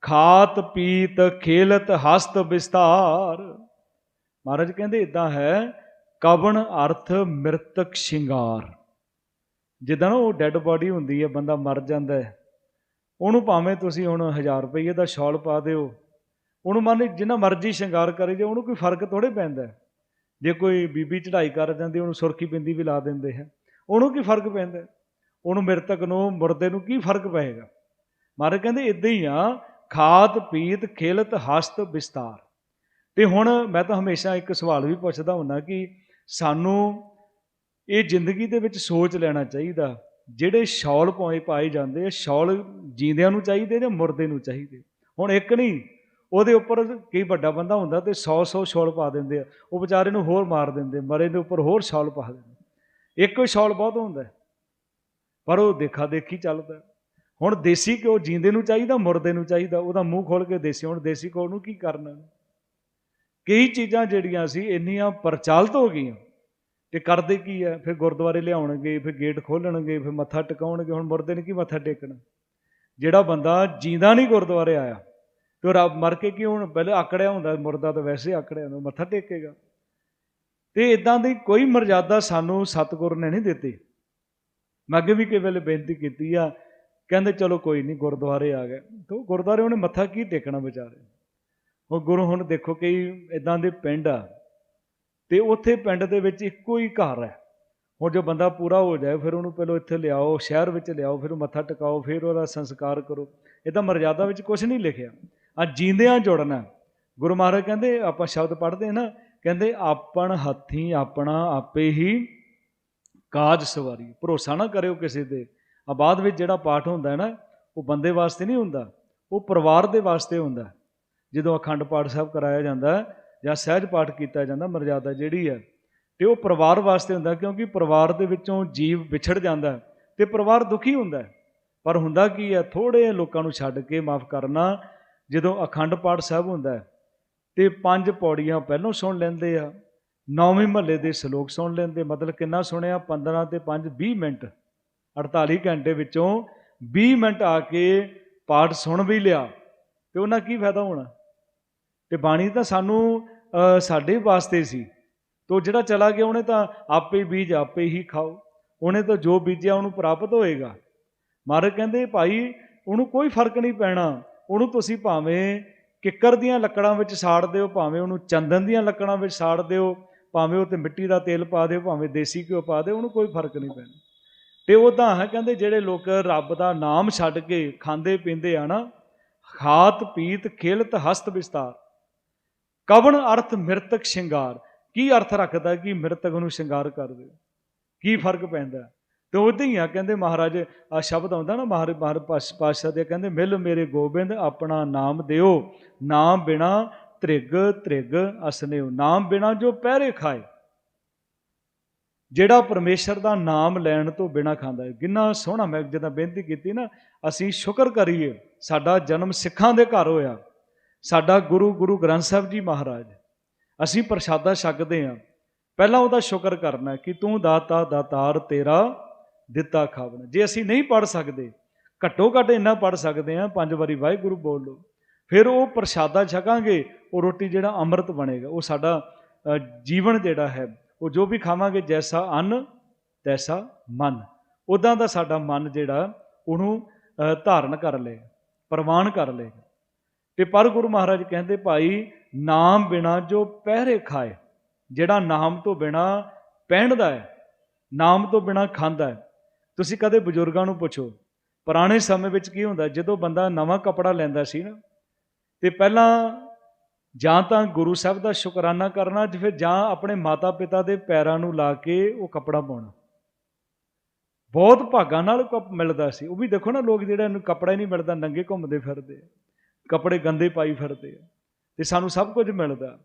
ਖਾਤ, ਪੀਤ, ਖੇਲਤ, ਹਸਤ, ਵਿਸਤਾਰ। ਮਹਾਰਾਜ ਕਹਿੰਦੇ ਇਦਾਂ ਹੈ, ਕਵਣ, ਅਰਥ, ਮਿਰਤਕ, ਸ਼ਿੰਗਾਰ। ਜਿੱਦਾਂ ਨਾ ਉਹ ਡੈੱਡ ਬਾਡੀ ਹੁੰਦੀ ਹੈ, ਬੰਦਾ ਮਰ ਜਾਂਦਾ ਹੈ, ਉਹਨੂੰ ਭਾਵੇਂ ਤੁਸੀਂ ਹੁਣ 1000 ਰੁਪਏ ਦਾ ਸ਼ਾਲ ਪਾ ਦਿਓ, ਉਹਨੂੰ ਮੰਨ ਜਿੰਨਾ ਮਰਜ਼ੀ ਸ਼ਿੰਗਾਰ ਕਰੇ, ਜੇ ਉਹਨੂੰ ਕੋਈ ਫ਼ਰਕ ਥੋੜੇ ਪੈਂਦਾ ਜੇ ਕੋਈ ਬੀਬੀ ਚੜ੍ਹਾਈ ਕਰ ਜਾਂਦੀ, ਉਹਨੂੰ ਸੁਰਖੀ ਬਿੰਦੀ ਵੀ ਲਾ ਦਿੰਦੇ ਹੈ। ਉਹਨੂੰ ਕੀ ਫ਼ਰਕ ਪੈਂਦਾ ਉਹਨੂੰ ਮਿਰਤਕ ਨੂੰ, ਮੁਰਦੇ ਨੂੰ ਕੀ ਫ਼ਰਕ ਪਏਗਾ? ਮਹਾਰਾਜ ਕਹਿੰਦੇ ਇਦਾਂ ਹੀ ਆ, ਖਾਤ, ਪੀਤ, ਖੇਲਤ, ਹਸਤ, ਵਿਸਤਾਰ। ਤੇ ਹੁਣ ਮੈਂ ਤਾਂ ਹਮੇਸ਼ਾ ਇੱਕ ਸਵਾਲ ਵੀ ਪੁੱਛਦਾ ਹੁੰਦਾ ਕਿ ਸਾਨੂੰ ਇਹ ਜ਼ਿੰਦਗੀ ਦੇ ਵਿੱਚ ਸੋਚ ਲੈਣਾ ਚਾਹੀਦਾ, ਜਿਹੜੇ ਸ਼ੌਲ ਪਾਏ ਪਾਏ ਜਾਂਦੇ ਆ, ਸ਼ੌਲ ਜੀਂਦਿਆਂ ਨੂੰ ਚਾਹੀਦੇ ਜਾਂ ਮੁਰਦੇ ਨੂੰ ਚਾਹੀਦੇ? ਹੁਣ ਇੱਕ ਨਹੀਂ ਉਹਦੇ ਉੱਪਰ ਕਈ ਵੱਡਾ ਬੰਦਾ ਹੁੰਦਾ ਤੇ 100 100 ਸ਼ੌਲ ਪਾ ਦਿੰਦੇ ਆ। ਉਹ ਵਿਚਾਰੇ ਨੂੰ ਹੋਰ ਮਾਰ ਦਿੰਦੇ, ਮਰੇ ਦੇ ਉੱਪਰ ਹੋਰ ਸ਼ੌਲ ਪਾ ਦਿੰਦੇ। ਇੱਕੋ ਹੀ ਸ਼ੌਲ ਬਹੁਤ ਹੁੰਦਾ। ਪਰ ਉਹ ਦੇਖਾ ਦੇਖੀ ਚੱਲਦਾ। ਹੁਣ ਦੇਸੀ ਘਿਓ ਜੀਂਦੇ ਨੂੰ ਚਾਹੀਦਾ, ਮੁਰਦੇ ਨੂੰ ਚਾਹੀਦਾ। ਉਹਦਾ ਮੂੰਹ ਖੋਲ ਕੇ ਦੇਸੀ, ਹੁਣ ਦੇਸੀ ਘਿਓ ਨੂੰ ਕੀ ਕਰਨਾ? ਕਈ ਚੀਜ਼ਾਂ ਜਿਹੜੀਆਂ ਸੀ, ਇੰਨੀਆਂ ਪ੍ਰਚਲਿਤ ਹੋ ਗਈਆਂ। ਤੇ ਕਰਦੇ ਕੀ ਹੈ ਫਿਰ ਗੁਰਦੁਆਰੇ ਲਿਆਉਣਗੇ, ਫਿਰ ਗੇਟ ਖੋਲਣਗੇ ਫਿਰ ਮੱਥਾ ਟਿਕਾਉਣਗੇ। ਹੁਣ ਮੁਰਦੇ ਨੇ ਕੀ ਮੱਥਾ ਟੇਕਣਾ? ਜਿਹੜਾ ਬੰਦਾ ਜੀਂਦਾ ਨਹੀਂ ਗੁਰਦੁਆਰੇ ਆਇਆ ਤੇ ਉਹ ਰੱਬ ਮਰ ਕੇ ਕੀ ਹੁਣ? ਪਹਿਲੇ ਆਕੜਿਆ ਹੁੰਦਾ, ਮੁਰਦਾ ਤਾਂ ਵੈਸੇ ਆਕੜਿਆ ਹੁੰਦਾ, ਮੱਥਾ ਟੇਕੇਗਾ। ਤੇ ਇਦਾਂ ਦੀ ਕੋਈ ਮਰਜ਼ਾਦਾ ਸਾਨੂੰ ਸਤਿਗੁਰ ਨੇ ਨਹੀਂ ਦਿੱਤੀ। ਮੈਂ ਅੱਗੇ ਵੀ ਕਈ ਵੇਲੇ ਬੇਨਤੀ ਕੀਤੀ ਆ, ਕਹਿੰਦੇ ਚਲੋ ਕੋਈ ਨਹੀਂ, ਗੁਰਦੁਆਰੇ ਆ ਗਏ। ਤੇ ਉਹ ਗੁਰਦੁਆਰੇ ਉਹਨੇ ਮੱਥਾ ਕੀ ਟੇਕਣਾ ਵਿਚਾਰੇ? ਉਹ ਗੁਰੂ ਹੁਣ ਦੇਖੋ ਕਈ ਇਦਾਂ ਦੇ ਪਿੰਡ ਆ, ਤੇ ਉੱਥੇ ਪਿੰਡ ਦੇ ਵਿੱਚ ਇੱਕੋ ਹੀ ਘਰ ਹੈ। ਹੁਣ ਜੋ ਬੰਦਾ ਪੂਰਾ ਹੋ ਜਾਏ, ਫਿਰ ਉਹਨੂੰ ਪਹਿਲਾਂ ਇੱਥੇ ਲਿਆਓ, ਸ਼ਹਿਰ ਵਿੱਚ ਲਿਆਓ, ਫਿਰ ਉਹ ਮੱਥਾ ਟਿਕਾਓ, ਫਿਰ ਉਹਦਾ ਸੰਸਕਾਰ ਕਰੋ। ਇਹ ਤਾਂ ਮਰਜ਼ਾਦਾ ਵਿੱਚ ਕੁਝ ਨਹੀਂ ਲਿਖਿਆ। ਆ ਜੀਂਦਿਆਂ ਜੁੜਨਾ। ਗੁਰੂ ਮਹਾਰਾਜ ਕਹਿੰਦੇ, ਆਪਾਂ ਸ਼ਬਦ ਪੜ੍ਹਦੇ ਨਾ, ਕਹਿੰਦੇ, ਆਪਣ ਹੱਥੀ ਆਪਣਾ ਆਪੇ ਹੀ ਕਾਜ ਸਵਾਰੀ। ਭਰੋਸਾ ਨਾ ਕਰਿਓ ਕਿਸੇ ਤੇ। ਆ ਬਾਅਦ ਵਿੱਚ ਜਿਹੜਾ ਪਾਠ ਹੁੰਦਾ ਹੈ ਨਾ, ਉਹ ਬੰਦੇ ਵਾਸਤੇ ਨਹੀਂ ਹੁੰਦਾ, ਉਹ ਪਰਿਵਾਰ ਦੇ ਵਾਸਤੇ ਹੁੰਦਾ। ਜਦੋਂ ਅਖੰਡ ਪਾਠ ਸਾਹਿਬ ਕਰਾਇਆ ਜਾਂਦਾ ਜਾਂ ਸਹਿਜ ਪਾਠ ਕੀਤਾ ਜਾਂਦਾ, ਮਰਜ਼ਾਦਾ ਜਿਹੜੀ ਹੈ, ਤੇ ਉਹ ਪਰਿਵਾਰ ਵਾਸਤੇ ਹੁੰਦਾ, ਕਿਉਂਕਿ ਪਰਿਵਾਰ ਦੇ ਵਿੱਚੋਂ ਜੀਵ ਵਿਛੜ ਜਾਂਦਾ ਹੈ ਤੇ ਪਰਿਵਾਰ ਦੁਖੀ ਹੁੰਦਾ ਪਰ ਹੁੰਦਾ ਕੀ ਹੈ ਥੋੜੇ ਲੋਕਾਂ ਨੂੰ ਛੱਡ ਕੇ ਮਾਫ ਕਰਨਾ ਜਦੋਂ ਅਖੰਡ ਪਾਠ ਸਾਹਿਬ ਹੁੰਦਾ ਹੈ, ਤੇ ਪੰਜ ਪੌੜੀਆਂ ਪਹਿਲਾਂ ਸੁਣ ਲੈਂਦੇ ਆ, ਨੌਵੇਂ ਮਹੱਲੇ ਦੇ ਸ਼ਲੋਕ ਸੁਣ ਲੈਂਦੇ, ਮਤਲਬ ਕਿੰਨਾ ਸੁਣਿਆ? 15 ਤੇ 5 20 ਮਿੰਟ। 48 ਘੰਟੇ ਵਿੱਚੋਂ 20 ਮਿੰਟ ਆ ਕੇ ਪਾਠ ਸੁਣ ਵੀ ਲਿਆ, ਤੇ ਉਹਨਾਂ ਕੀ ਫਾਇਦਾ ਹੋਣਾ? ਤੇ ਬਾਣੀ ਤਾਂ ਸਾਨੂੰ ਸਾਡੇ ਵਾਸਤੇ ਸੀ। ਤੋ ਜਿਹੜਾ ਚਲਾ ਗਿਆ, ਉਹਨੇ ਤਾਂ ਆਪੇ ਬੀਜ ਆਪੇ ਹੀ ਖਾਓ। ਉਹਨੇ ਤਾਂ ਜੋ ਬੀਜਿਆ, ਉਹਨੂੰ ਪ੍ਰਾਪਤ ਹੋਏਗਾ। ਮਹਾਰਾਜ ਕਹਿੰਦੇ, ਭਾਈ, ਉਹਨੂੰ ਕੋਈ ਫ਼ਰਕ ਨਹੀਂ ਪੈਣਾ। ਉਹਨੂੰ ਤੁਸੀਂ ਭਾਵੇਂ ਕਿੱਕਰ ਦੀਆਂ ਲੱਕੜਾਂ ਵਿੱਚ ਸਾੜ ਦਿਓ, ਭਾਵੇਂ ਉਹਨੂੰ ਚੰਦਨ ਦੀਆਂ ਲੱਕੜਾਂ ਵਿੱਚ ਸਾੜ ਦਿਓ, ਭਾਵੇਂ ਉਹ ਤੇ ਮਿੱਟੀ ਦਾ ਤੇਲ ਪਾ ਦਿਓ, ਭਾਵੇਂ ਦੇਸੀ ਘਿਓ ਪਾ ਦਿਓ, ਉਹਨੂੰ ਕੋਈ ਫ਼ਰਕ ਨਹੀਂ ਪੈਣਾ ਤੇ ਉਹ ਤਾਂ ਹੈ, ਕਹਿੰਦੇ ਜਿਹੜੇ ਲੋਕ ਰੱਬ ਦਾ ਨਾਮ ਛੱਡ ਕੇ ਖਾਂਦੇ ਪੀਂਦੇ ਆ ਨਾ, ਖਾਤ, ਪੀਤ, ਖੇਲਤ, ਹਸਤ, ਵਿਸਤਾਰ। ਕਵਣ, ਅਰਥ, ਮਿਰਤਕ, ਸ਼ਿੰਗਾਰ। ਕੀ ਅਰਥ ਰੱਖਦਾ ਕਿ ਮਿਰਤਕ ਨੂੰ ਸ਼ਿੰਗਾਰ ਕਰ ਦਿਓ? ਕੀ ਫ਼ਰਕ ਪੈਂਦਾ? ਤੇ ਉਦਾਂ ਹੀ ਆ ਕਹਿੰਦੇ, ਮਹਾਰਾਜ ਆ ਸ਼ਬਦ ਆਉਂਦਾ ਨਾ ਮਹਾਰਾਜ ਮਹਾਰਾਜ ਪਾਸ਼- ਪਾਤਸ਼ਾਹ ਦੇ, ਕਹਿੰਦੇ, ਮਿਲ ਮੇਰੇ ਗੋਬਿੰਦ, ਆਪਣਾ ਨਾਮ ਦਿਓ। ਨਾਮ ਬਿਨਾ ਤ੍ਰਿਗ ਤ੍ਰਿਗ ਅਸਨਿਓ ਨਾਮ ਬਿਨਾ ਜੋ ਪਹਿਰੇ ਖਾਏ। ਜਿਹੜਾ ਪਰਮੇਸ਼ਰ ਦਾ ਨਾਮ ਲੈਣ ਤੋਂ ਬਿਨਾ ਖਾਂਦਾ ਹੈ ਕਿੰਨਾ ਸੋਹਣਾ ਮੈਂ ਜਦੋਂ ਬੇਨਤੀ ਕੀਤੀ ਨਾ, ਅਸੀਂ ਸ਼ੁਕਰ ਕਰੀਏ, ਸਾਡਾ ਜਨਮ ਸਿੱਖਾਂ ਦੇ ਘਰ ਹੋਇਆ। ਸਾਡਾ ਗੁਰੂ ਗੁਰੂ ਗ੍ਰੰਥ ਸਾਹਿਬ ਜੀ ਮਹਾਰਾਜ। ਅਸੀਂ ਪ੍ਰਸ਼ਾਦਾ ਛਕਦੇ ਹਾਂ ਪਹਿਲਾਂ ਉਹਦਾ ਸ਼ੁਕਰ ਕਰਨਾ ਕਿ ਤੂੰ ਦਾਤਾ, ਦਾਤਾਰ ਤੇਰਾ ਦਿੱਤਾ ਖਾਵਣ। ਜੇ ਅਸੀਂ ਨਹੀਂ ਪੜ ਸਕਦੇ, ਘੱਟੋ ਘੱਟ ਇੰਨਾ ਪੜ ਸਕਦੇ ਹਾਂ, ਪੰਜ ਵਾਰੀ ਵਾਹਿਗੁਰੂ ਬੋਲ ਲਓ। ਫਿਰ ਉਹ ਪ੍ਰਸ਼ਾਦਾ ਛਕਾਂਗੇ, ਉਹ ਰੋਟੀ ਜਿਹੜਾ ਅੰਮ੍ਰਿਤ ਬਣੇਗਾ, ਉਹ ਸਾਡਾ ਜੀਵਨ ਜਿਹੜਾ ਹੈ, ਉਹ ਜੋ ਵੀ ਖਾਵਾਂਗੇ, ਜੈਸਾ ਅੰਨ, ਤੈਸਾ ਮਨ। ਉਦਾਂ ਦਾ ਸਾਡਾ ਮਨ ਜਿਹੜਾ, ਉਹਨੂੰ ਧਾਰਨ ਕਰ ਲੇ ਪ੍ਰਵਾਨ ਕਰ ਲੇ ਤੇ ਪਰ ਗੁਰੂ ਮਹਾਰਾਜ ਕਹਿੰਦੇ, ਭਾਈ, ਨਾਮ ਬਿਨਾ ਜੋ ਪਹਿਰੇ ਖਾਏ, ਜਿਹੜਾ ਨਾਮ ਤੋਂ ਬਿਨਾ ਪਹਿਨਦਾ ਹੈ, ਨਾਮ ਤੋਂ ਬਿਨਾ ਖਾਂਦਾ ਹੈ ਤੁਸੀਂ ਕਦੇ ਬਜ਼ੁਰਗਾਂ ਨੂੰ ਪੁੱਛੋ, ਪੁਰਾਣੇ ਸਮੇਂ ਵਿੱਚ ਕੀ ਹੁੰਦਾ, ਜਦੋਂ ਬੰਦਾ ਨਵਾਂ ਕੱਪੜਾ ਲੈਂਦਾ ਸੀ ਨਾ, ਤੇ ਪਹਿਲਾਂ ਜਾਂ ਤਾਂ ਗੁਰੂ ਸਾਹਿਬ ਦਾ ਸ਼ੁਕਰਾਨਾ ਕਰਨਾ, ਤੇ ਫਿਰ ਜਾਂ ਆਪਣੇ ਮਾਤਾ ਪਿਤਾ ਦੇ ਪੈਰਾਂ ਨੂੰ ਲਾ ਕੇ ਉਹ ਕੱਪੜਾ ਪਾਉਣਾ। ਬਹੁਤ ਭਾਗਾਂ ਨਾਲ ਕੱਪ ਮਿਲਦਾ ਸੀ। ਉਹ ਵੀ ਦੇਖੋ ਨਾ ਲੋਕ ਜਿਹੜਾ ਇਹਨੂੰ ਕੱਪੜਾ ਹੀ ਨਹੀਂ ਮਿਲਦਾ, ਨੰਗੇ ਘੁੰਮਦੇ ਫਿਰਦੇ ਆ, ਕੱਪੜੇ ਗੰਦੇ ਪਾਈ ਫਿਰਦੇ ਆ, ਤੇ ਸਾਨੂੰ ਸਭ ਕੁਝ ਮਿਲਦਾ।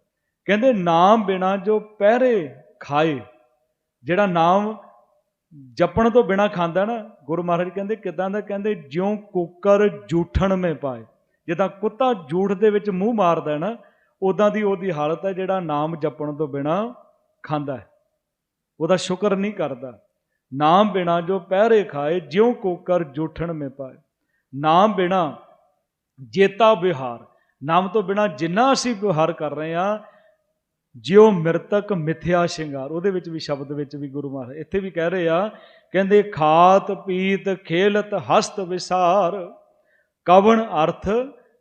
ਕਹਿੰਦੇ ਨਾਮ ਬਿਨਾ ਜੋ ਪਹਿਰੇ ਖਾਏ, ਜਿਹੜਾ ਨਾਮ ਜਪਣ ਤੋਂ ਬਿਨਾ ਖਾਂਦਾ ਨਾ, ਗੁਰੂ ਮਹਾਰਾਜ ਕਹਿੰਦੇ, ਕਿਦਾਂ ਦਾ ਕਹਿੰਦੇ, ਜਿਉਂ ਕੁੱਕਰ ਜੂਠਣ ਮੇ ਪਾਏ। ਜਿੱਦਾਂ ਕੁੱਤਾ ਜੂਠ ਦੇ ਵਿੱਚ ਮੂੰਹ ਮਾਰਦਾ ਨਾ ਉਦਾਂ ਦੀ ਉਹਦੀ ਹਾਲਤ ਹੈ ਜਿਹੜਾ ਨਾਮ ਜਪਣ ਤੋਂ ਬਿਨਾ ਖਾਂਦਾ ਹੈ। ਉਹਦਾ ਸ਼ੁਕਰ ਨਹੀਂ ਕਰਦਾ। ਨਾਮ ਬਿਨਾ ਜੋ ਪਹਿਰੇ ਖਾਏ, ਜਿਉਂ ਕੁੱਕਰ ਜੂਠਣ ਮੇ ਪਾਏ। ਨਾਮ ਬਿਨਾ ਜੇਤਾ ਵਿਹਾਰ। ਨਾਮ ਤੋਂ ਬਿਨਾ ਜਿੰਨਾ ਅਸੀਂ ਵਿਵਹਾਰ ਕਰ ਰਹੇ ਹਾਂ ਜਿਉ ਮਿਰਤਕ ਮਿਥਿਆ ਸ਼ਿੰਗਾਰ। ਉਹਦੇ ਵਿੱਚ ਵੀ ਸ਼ਬਦ ਵਿੱਚ ਵੀ ਗੁਰੂ ਮਹਾਰਾਜ ਇੱਥੇ ਵੀ ਕਹਿ ਰਹੇ ਆ, ਕਹਿੰਦੇ, ਖਾਤ ਪੀਤ ਖੇਲਤ ਹਸਤ ਵਿਸਾਰ, ਕਵਣ ਅਰਥ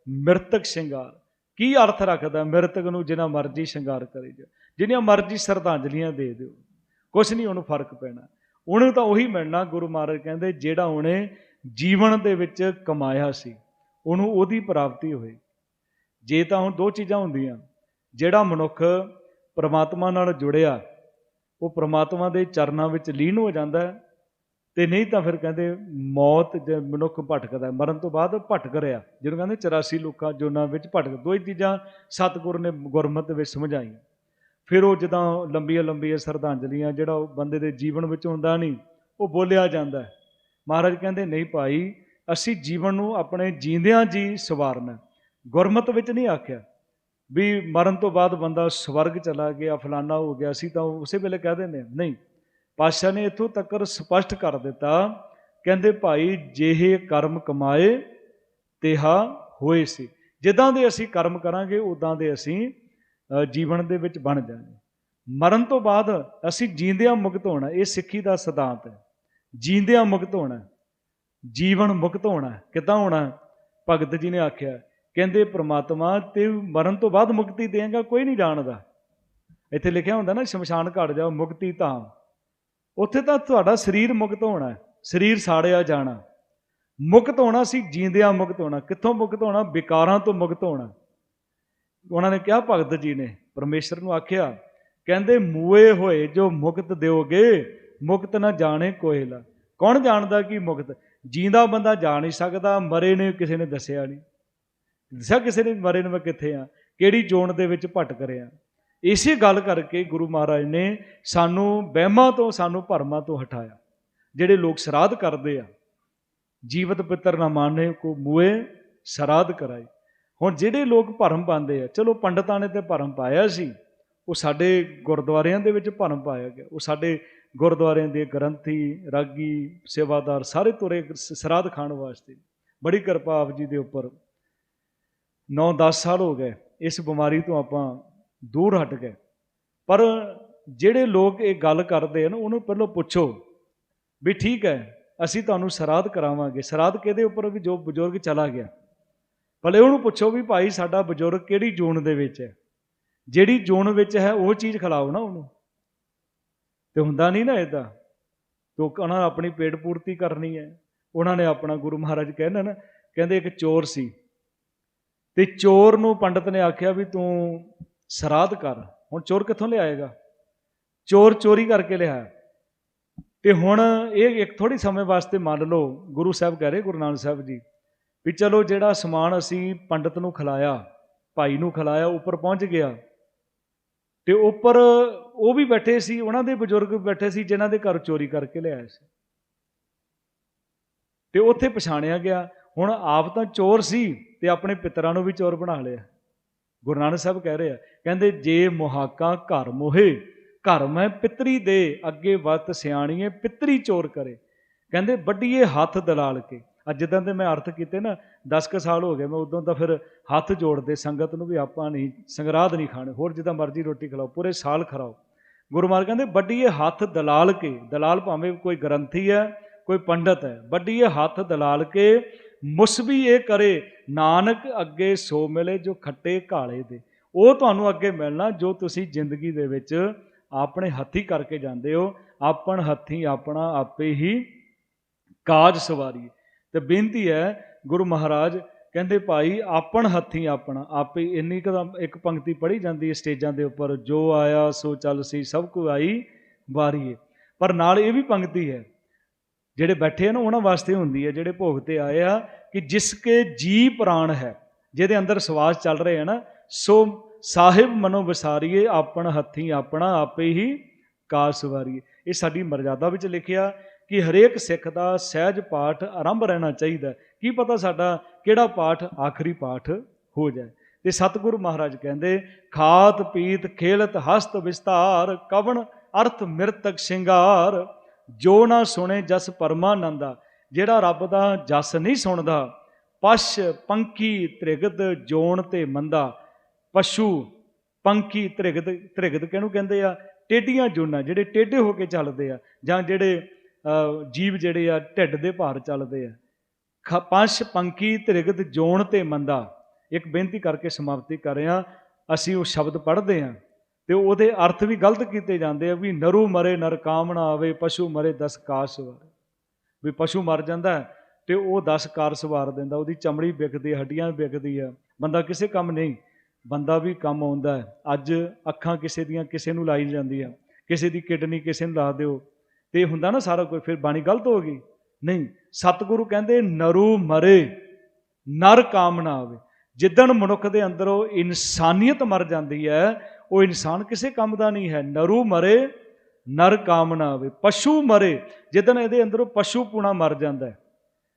ਮਿਰਤਕ ਸ਼ਿੰਗਾਰ। ਕੀ ਅਰਥ ਰੱਖਦਾ ਮਿਰਤਕ ਨੂੰ ਜਿੰਨਾ ਮਰਜ਼ੀ ਸ਼ਿੰਗਾਰ ਕਰੇ ਜਾ। ਜਿੰਨੀਆਂ ਮਰਜ਼ੀ ਸ਼ਰਧਾਂਜਲੀਆਂ ਦੇ ਦਿਓ। ਕੁਛ ਨਹੀਂ, ਉਹਨੂੰ ਫ਼ਰਕ ਪੈਣਾ। ਉਹਨੂੰ ਤਾਂ ਉਹੀ ਮਿਲਣਾ, ਗੁਰੂ ਮਹਾਰਾਜ ਕਹਿੰਦੇ, ਜਿਹੜਾ ਉਹਨੇ ਜੀਵਨ ਦੇ ਵਿੱਚ ਕਮਾਇਆ ਸੀ, ਉਹਨੂੰ ਉਹਦੀ ਪ੍ਰਾਪਤੀ ਹੋਈ ਜੇ ਤਾਂ ਹੁਣ ਦੋ ਚੀਜ਼ਾਂ ਹੁੰਦੀਆਂ, ਜਿਹੜਾ ਮਨੁੱਖ ਪ੍ਰਮਾਤਮਾ ਨਾਲ ਜੁੜਿਆ, ਉਹ ਪ੍ਰਮਾਤਮਾ ਦੇ ਚਰਨਾਂ ਵਿੱਚ ਲੀਨ ਹੋ ਜਾਂਦਾ ਹੈ ਤੇ ਨਹੀਂ ਤਾਂ ਫਿਰ ਕਹਿੰਦੇ ਮੌਤ ਜੇ ਮਨੁੱਖ ਭਟਕਦਾ ਮਰਨ ਤੋਂ ਬਾਅਦ ਭਟਕ ਰਿਹਾ, ਜਿਹਨੂੰ ਕਹਿੰਦੇ 84 ਲੋਕਾਂ ਜੋਨਾਂ ਵਿੱਚ ਭਟਕ ਦੋ ਹੀ ਚੀਜ਼ਾਂ ਸਤਿਗੁਰ ਨੇ ਗੁਰਮਤਿ ਵਿੱਚ ਸਮਝਾਈਆਂ। ਫਿਰ ਉਹ ਜਦੋਂ ਲੰਬੀਆਂ ਲੰਬੀਆਂ ਸ਼ਰਧਾਂਜਲੀਆਂ, ਜਿਹੜਾ ਉਹ ਬੰਦੇ ਦੇ ਜੀਵਨ ਵਿੱਚ ਹੁੰਦਾ ਨਹੀਂ, ਉਹ ਬੋਲਿਆ ਜਾਂਦਾ ਹੈ। ਮਹਾਰਾਜ ਕਹਿੰਦੇ, ਨਹੀਂ ਭਾਈ, ਅਸੀਂ ਜੀਵਨ ਨੂੰ ਆਪਣੇ ਜੀਂਦਿਆਂ ਜੀ ਸਵਾਰਨਾ ਗੁਰਮਤਿ ਵਿੱਚ ਨਹੀਂ ਆਖਿਆ। ਵੀ ਮਰਨ ਤੋਂ ਬਾਅਦ ਬੰਦਾ ਸਵਰਗ ਚਲਾ ਗਿਆ, ਫਲਾਨਾ ਹੋ ਗਿਆ ਸੀ ਤਾਂ ਉਸੇ ਵੇਲੇ ਕਹਿ ਦਿੰਦੇ ਹਾਂ। ਨਹੀਂ, ਪਾਤਸ਼ਾਹ ਨੇ ਇੱਥੋਂ ਤੱਕ ਸਪਸ਼ਟ ਕਰ ਦਿੱਤਾ। ਕਹਿੰਦੇ, ਭਾਈ ਜਿਹੇ ਕਰਮ ਕਮਾਏ, ਤੇਹਾ ਹੋਏ ਸੀ। ਜਿੱਦਾਂ ਦੇ ਅਸੀਂ ਕਰਮ ਕਰਾਂਗੇ ਉਦਾਂ ਦੇ ਅਸੀਂ ਜੀਵਨ ਦੇ ਵਿੱਚ ਬਣ ਜਾਵਾਂਗੇ। ਮਰਨ ਤੋਂ ਬਾਅਦ ਅਸੀਂ ਜੀਂਦਿਆਂ ਮੁਕਤ ਹੋਣਾ, ਇਹ ਸਿੱਖੀ ਦਾ ਸਿਧਾਂਤ ਹੈ। ਜੀਂਦਿਆਂ ਮੁਕਤ ਹੋਣਾ, ਜੀਵਨ ਮੁਕਤ ਹੋਣਾ, ਕਿੱਦਾਂ ਹੋਣਾ? ਭਗਤ ਜੀ ਨੇ ਆਖਿਆ ਕਹਿੰਦੇ, ਪ੍ਰਮਾਤਮਾ, ਤੇ ਮਰਨ ਤੋਂ ਬਾਅਦ ਮੁਕਤੀ ਦੇਗਾ ਕੋਈ ਨਹੀਂ ਜਾਣਦਾ। ਇੱਥੇ ਲਿਖਿਆ ਹੁੰਦਾ ਨਾ, ਸ਼ਮਸ਼ਾਨ ਘਾਟ ਜਾਓ, ਮੁਕਤੀ ਧਾਮ। ਉੱਥੇ ਤਾਂ ਤੁਹਾਡਾ ਸਰੀਰ ਮੁਕਤ ਹੋਣਾ ਹੈ, ਸਰੀਰ ਸਾੜਿਆ ਜਾਣਾ। ਮੁਕਤ ਹੋਣਾ ਸੀ ਜੀਂਦਿਆਂ ਮੁਕਤ ਹੋਣਾ। ਕਿੱਥੋਂ ਮੁਕਤ ਹੋਣਾ? ਵਿਕਾਰਾਂ ਤੋਂ ਮੁਕਤ ਹੋਣਾ। ਉਹਨਾਂ ਨੇ ਕਿਹਾ, ਭਗਤ ਜੀ ਨੇ, ਪਰਮੇਸ਼ਰ ਨੂੰ ਆਖਿਆ, ਕਹਿੰਦੇ, ਮੂਏ ਹੋਏ ਜੋ ਮੁਕਤ ਦਿਓਗੇ, ਮੁਕਤ ਨਾ ਜਾਣੇ ਕੋਇਲਾ। ਕੌਣ ਜਾਣਦਾ ਕਿ ਮੁਕਤ? ਜੀਂਦਾ ਬੰਦਾ ਜਾ ਨਹੀਂ ਸਕਦਾ, ਮਰੇ ਨੇ ਕਿਸੇ ਨੇ ਦੱਸਿਆ ਨਹੀਂ। ਦੱਸਿਆ ਕਿਸੇ ਨੇ ਮਰੇ ਨੂੰ ਮੈਂ ਕਿੱਥੇ ਆ? ਕਿਹੜੀ ਜੋਨ ਦੇ ਵਿੱਚ ਭਟਕ ਰਿਹਾ? ਇਸੇ ਗੱਲ ਕਰਕੇ ਗੁਰੂ ਮਹਾਰਾਜ ਨੇ ਸਾਨੂੰ ਵਹਿਮਾਂ ਤੋਂ, ਸਾਨੂੰ ਭਰਮਾਂ ਤੋਂ ਹਟਾਇਆ। ਜਿਹੜੇ ਲੋਕ ਸ਼ਰਾਧ ਕਰਦੇ ਆ, ਜੀਵਤ ਪਿੱਤਰ ਨਾ ਮਾਨੇ ਕੋ ਮੂਏ ਸ਼ਰਾਧ ਕਰਾਈ ਹੁਣ ਜਿਹੜੇ ਲੋਕ ਭਰਮ ਪਾਉਂਦੇ ਆ, ਚਲੋ ਪੰਡਤਾਂ ਨੇ ਤੇ ਭਰਮ ਪਾਇਆ ਸੀ, ਉਹ ਸਾਡੇ ਗੁਰਦੁਆਰਿਆਂ ਦੇ ਵਿੱਚ ਭਰਮ ਪਾਇਆ ਗਿਆ। ਉਹ ਸਾਡੇ ਗੁਰਦੁਆਰਿਆਂ ਦੇ ਗ੍ਰੰਥੀ, ਰਾਗੀ, ਸੇਵਾਦਾਰ ਸਾਰੇ ਤੁਰੇ ਸ਼ਰਾਧ ਖਾਣ ਵਾਸਤੇ। ਬੜੀ ਕਿਰਪਾ ਆਪ ਜੀ ਦੇ ਉੱਪਰ। 9-10 ਸਾਲ ਹੋ ਗਏ, ਇਸ ਬਿਮਾਰੀ ਤੋਂ ਆਪਾਂ ਦੂਰ ਹਟ ਗਏ। ਪਰ ਜਿਹੜੇ ਲੋਕ ਇਹ ਗੱਲ ਕਰਦੇ ਹਨ ਉਹਨੂੰ ਪਹਿਲਾਂ ਪੁੱਛੋ ਵੀ ਠੀਕ ਹੈ, ਅਸੀਂ ਤੁਹਾਨੂੰ ਸ਼ਰਾਧ ਕਰਾਵਾਂਗੇ। ਸ਼ਰਾਧ ਕਿਹਦੇ ਉੱਪਰ ਵੀ ਜੋ ਬਜ਼ੁਰਗ ਚਲਾ ਗਿਆ? ਭਲੇ ਉਹਨੂੰ ਪੁੱਛੋ ਵੀ ਭਾਈ ਸਾਡਾ ਬਜ਼ੁਰਗ ਕਿਹੜੀ ਜੂਨ ਦੇ ਵਿੱਚ ਹੈ? ਜਿਹੜੀ ਜੂਨ ਵਿੱਚ ਹੈ, ਉਹ ਚੀਜ਼ ਖਿਲਾਓ ਨਾ ਉਹਨੂੰ। ਤੇ ਹੁੰਦਾ ਨਹੀਂ ਨਾ ਇਦਾਂ ਤੋ ਉਹਨਾਂ ਆਪਣੀ ਪੇਟ ਪੂਰਤੀ ਕਰਨੀ ਹੈ। ਉਹਨਾਂ ਨੇ ਆਪਣਾ ਗੁਰੂ ਮਹਾਰਾਜ ਕਹਿੰਦੇ ਨਾ, ਕਹਿੰਦੇ ਇੱਕ ਚੋਰ ਸੀ। ਤੇ ਚੋਰ ਨੂੰ ਪੰਡਤ ਨੇ ਆਖਿਆ ਵੀ ਤੂੰ ਸ਼ਰਾਧ ਕਰ। ਹੁਣ ਚੋਰ ਕਿੱਥੋਂ ਲਿਆਏਗਾ? ਚੋਰ ਚੋਰੀ ਕਰਕੇ ਲਿਆ ਤੇ ਹੁਣ ਇਹ ਇੱਕ ਥੋੜੀ ਸਮੇਂ ਵਾਸਤੇ ਮੰਨ ਲਓ, ਗੁਰੂ ਸਾਹਿਬ ਕਹਿ ਰਹੇ, ਗੁਰੂ ਨਾਨਕ ਸਾਹਿਬ ਜੀ, ਵੀ ਚਲੋ ਜਿਹੜਾ ਸਮਾਨ ਅਸੀਂ ਪੰਡਤ ਨੂੰ ਖਿਲਾਇਆ, ਭਾਈ ਨੂੰ ਖਿਲਾਇਆ, ਉੱਪਰ ਪਹੁੰਚ ਗਿਆ। ਤੇ ਉੱਪਰ ਉਹ ਵੀ ਬੈਠੇ ਸੀ, ਉਹਨਾਂ ਦੇ ਬਜ਼ੁਰਗ ਵੀ ਬੈਠੇ ਸੀ, ਜਿਨ੍ਹਾਂ ਦੇ ਘਰ ਚੋਰੀ ਕਰਕੇ ਲਿਆਏ ਸੀ। ਤੇ ਉੱਥੇ ਪਛਾਣਿਆ ਗਿਆ। ਹੁਣ ਆਪ ਤਾਂ ਚੋਰ ਸੀ ਤੇ ਆਪਣੇ ਪਿਤਰਾਂ ਨੂੰ ਵੀ ਚੋਰ ਬਣਾ ਲਿਆ। ਗੁਰੂ ਨਾਨਕ ਸਾਹਿਬ ਕਹਿ ਰਹੇ ਆ, ਕਹਿੰਦੇ, ਜੇ ਮੁਹਾਕਾ ਘਰ ਮੋਹੇ, ਘਰ ਮੈਂ ਪਿਤਰੀ ਦੇ ਅੱਗੇ ਵਤ ਸਿਆਣੀਏ, ਪਿਤਰੀ ਚੋਰ ਕਰੇ। ਕਹਿੰਦੇ ਵੱਡੀਏ ਹੱਥ ਦਲਾਲ ਕੇ। ਅੱਜ ਜਿੱਦਾਂ ਦੇ ਮੈਂ ਅਰਥ ਕੀਤੇ ਨਾ 10 ਕੁ ਸਾਲ ਹੋ ਗਏ, ਮੈਂ ਉਦੋਂ ਤਾਂ ਫਿਰ ਹੱਥ ਜੋੜਦੇ, ਸੰਗਤ ਨੂੰ ਵੀ ਆਪਾਂ ਨਹੀਂ, ਸੰਗਰਾਦ ਨਹੀਂ ਖਾਣੇ। ਹੋਰ ਜਿੱਦਾਂ ਮਰਜ਼ੀ ਰੋਟੀ ਖਿਲਾਓ, ਪੂਰੇ ਸਾਲ ਖਰਾਓ। ਗੁਰੂ ਮਹਾਰਾਜ ਕਹਿੰਦੇ ਵੱਡੀਏ ਹੱਥ ਦਲਾਲ ਕੇ। ਦਲਾਲ ਭਾਵੇਂ ਕੋਈ ਗ੍ਰੰਥੀ ਹੈ, ਕੋਈ ਪੰਡਤ ਹੈ ਵੱਡੀਏ ਹੱਥ ਦਲਾਲ ਕੇ ਮੁਸਬੀ ਇਹ ਕਰੇ ਨਾਨਕ ਅੱਗੇ ਸੋ ਮਿਲੇ ਜੋ ਖੱਟੇ ਕਾਲੇ ਦੇ। ਉਹ ਤੁਹਾਨੂੰ ਅੱਗੇ ਮਿਲਣਾ ਜੋ ਤੁਸੀਂ ਜ਼ਿੰਦਗੀ ਦੇ ਵਿੱਚ ਆਪਣੇ ਹੱਥੀ ਕਰਕੇ ਜਾਂਦੇ ਹੋ। ਆਪਣ ਹੱਥੀ ਆਪਣਾ ਆਪੇ ਹੀ ਕਾਜ ਸਵਾਰੀ ਤੇ ਬੇਨਤੀ ਹੈ ਗੁਰੂ ਮਹਾਰਾਜ ਕਹਿੰਦੇ ਭਾਈ ਆਪਣ ਹੱਥੀ ਆਪਣਾ, ਆਪੇ ਇੰਨੀ ਕੁ ਇੱਕ ਪੰਕਤੀ ਪੜ੍ਹੀ ਜਾਂਦੀ ਹੈ ਸਟੇਜਾਂ ਦੇ ਉੱਪਰ, ਜੋ ਆਇਆ ਸੋ ਚੱਲ ਸੀ ਸਭ ਕੁ ਆਈ ਵਾਰੀਏ। ਪਰ ਨਾਲ ਇਹ ਵੀ ਪੰਕਤੀ ਹੈ ਜਿਹੜੇ ਬੈਠੇ ਆ ਨਾ, ਉਹਨਾਂ ਵਾਸਤੇ ਹੁੰਦੀ ਹੈ ਜਿਹੜੇ ਭੋਗ ਤੇ ਆਏ ਆ, ਕਿ ਜਿਸ ਕੇ ਜੀ ਪ੍ਰਾਣ ਹੈ, ਜਿਹਦੇ ਅੰਦਰ ਸਵਾਸ ਚੱਲ ਰਹੇ ਹੈ ਨਾ, ਸੋ ਸਾਹਿਬ ਮਨੋ ਵਿਸਾਰੀਏ, ਆਪਣ ਹੱਥੀ ਆਪਣਾ ਆਪੇ ਹੀ ਕਾਸ ਸਵਾਰੀਏ। ਇਹ ਸਾਡੀ ਮਰਜ਼ਾਦਾ ਵਿੱਚ ਲਿਖਿਆ ਕਿ ਹਰੇਕ ਸਿੱਖ ਦਾ ਸਹਿਜ ਪਾਠ ਆਰੰਭ ਰਹਿਣਾ ਚਾਹੀਦਾ ਕੀ ਪਤਾ ਸਾਡਾ ਕਿਹੜਾ ਪਾਠ ਆਖਰੀ ਪਾਠ ਹੋ ਜਾਏ। ਤੇ ਸਤਿਗੁਰੂ ਮਹਾਰਾਜ ਕਹਿੰਦੇ, ਖਾਤ ਪੀਤ ਖੇਲਤ ਹਸਤ ਵਿਸਤਾਰ, ਕਵਣ ਅਰਥ ਮਿਰਤਕ ਸ਼ਿੰਗਾਰ ਜੋ ਨਾ ਸੁਣੇ ਜਸ ਪਰਮਾਨੰਦਾ, ਜਿਹੜਾ ਰੱਬ ਦਾ ਜਸ ਨਹੀਂ ਸੁਣਦਾ, ਪਸ਼ ਪੰਖੀ ਤ੍ਰਿਗਦ ਜੋਣ ਤੇ ਮੰਦਾ। ਪਸ਼ੂ ਪੰਖੀ ਤ੍ਰਿਗਦ ਤ੍ਰਿਗਦ ਕਿਹਨੂੰ ਕਹਿੰਦੇ ਆ? ਟੇਡੀਆਂ ਜੋਨਾਂ, ਜਿਹੜੇ ਟੇਢੇ ਹੋ ਕੇ ਚੱਲਦੇ ਆ, ਜਾਂ ਜਿਹੜੇ ਜੀਵ ਜਿਹੜੇ ਆ, ਢਿੱਡ ਦੇ ਭਾਰ ਚੱਲਦੇ ਆ। ਖ- ਪੰਛ ਪੰਖੀ ਤ੍ਰਿਗਦ ਜੋਣ ਤੇ ਮੰਦਾ। ਇੱਕ ਬੇਨਤੀ ਕਰਕੇ ਸਮਾਪਤੀ ਕਰ ਰਿਹਾ ਅਸੀਂ ਉਹ ਸ਼ਬਦ ਪੜ੍ਹਦੇ ਹਾਂ। ਤੇ ਉਹਦੇ ਅਰਥ ਵੀ ਗਲਤ ਕੀਤੇ ਜਾਂਦੇ ਆ ਵੀ ਨਰੂ ਮਰੇ ਨਰ ਕਾਮਣਾ ਆਵੇ, ਪਸ਼ੂ ਮਰੇ ਦਸ ਕਾਸ ਵਾਰੇ ਵੀ ਪਸ਼ੂ ਮਰ ਜਾਂਦਾ ਹੈ ਤੇ ਉਹ 10 ਕਾਰ ਸਵਾਰ ਦਿੰਦਾ, ਉਹਦੀ ਚਮੜੀ ਵਿਕਦੀ, ਹੱਡੀਆਂ ਵਿਕਦੀ ਆ। ਬੰਦਾ ਕਿਸੇ ਕੰਮ ਨਹੀਂ, ਬੰਦਾ ਵੀ ਕੰਮ ਆਉਂਦਾ ਅੱਜ ਅੱਖਾਂ ਕਿਸੇ ਦੀਆਂ ਕਿਸੇ ਨੂੰ ਲਾਈ ਜਾਂਦੀ ਆ ਕਿਸੇ ਦੀ ਕਿਡਨੀ ਕਿਸੇ ਨੂੰ ਲਾ ਦਿਓ। ਤੇ ਹੁੰਦਾ ਨਾ ਸਾਰਾ ਕੁਝ, ਫਿਰ ਬਾਣੀ ਗਲਤ ਹੋ ਗਈ। ਨਹੀਂ, ਸਤਿਗੁਰੂ ਕਹਿੰਦੇ ਨਰੂ ਮਰੇ, ਨਰ ਕਾਮਨਾ ਆਵੇ। ਜਿੱਦਣ ਮਨੁੱਖ ਦੇ ਅੰਦਰੋਂ ਇਨਸਾਨੀਅਤ ਮਰ ਜਾਂਦੀ ਹੈ ਉਹ ਇਨਸਾਨ ਕਿਸੇ ਕੰਮ ਦਾ ਨਹੀਂ ਹੈ। ਨਰੂ ਮਰੇ, ਨਰ ਕਾਮਨਾ ਆਵੇ। ਪਸ਼ੂ ਮਰੇ, ਜਿੱਦਣ ਇਹਦੇ ਅੰਦਰੋਂ ਪਸ਼ੂ ਪੂਣਾ ਮਰ ਜਾਂਦਾ ਹੈ।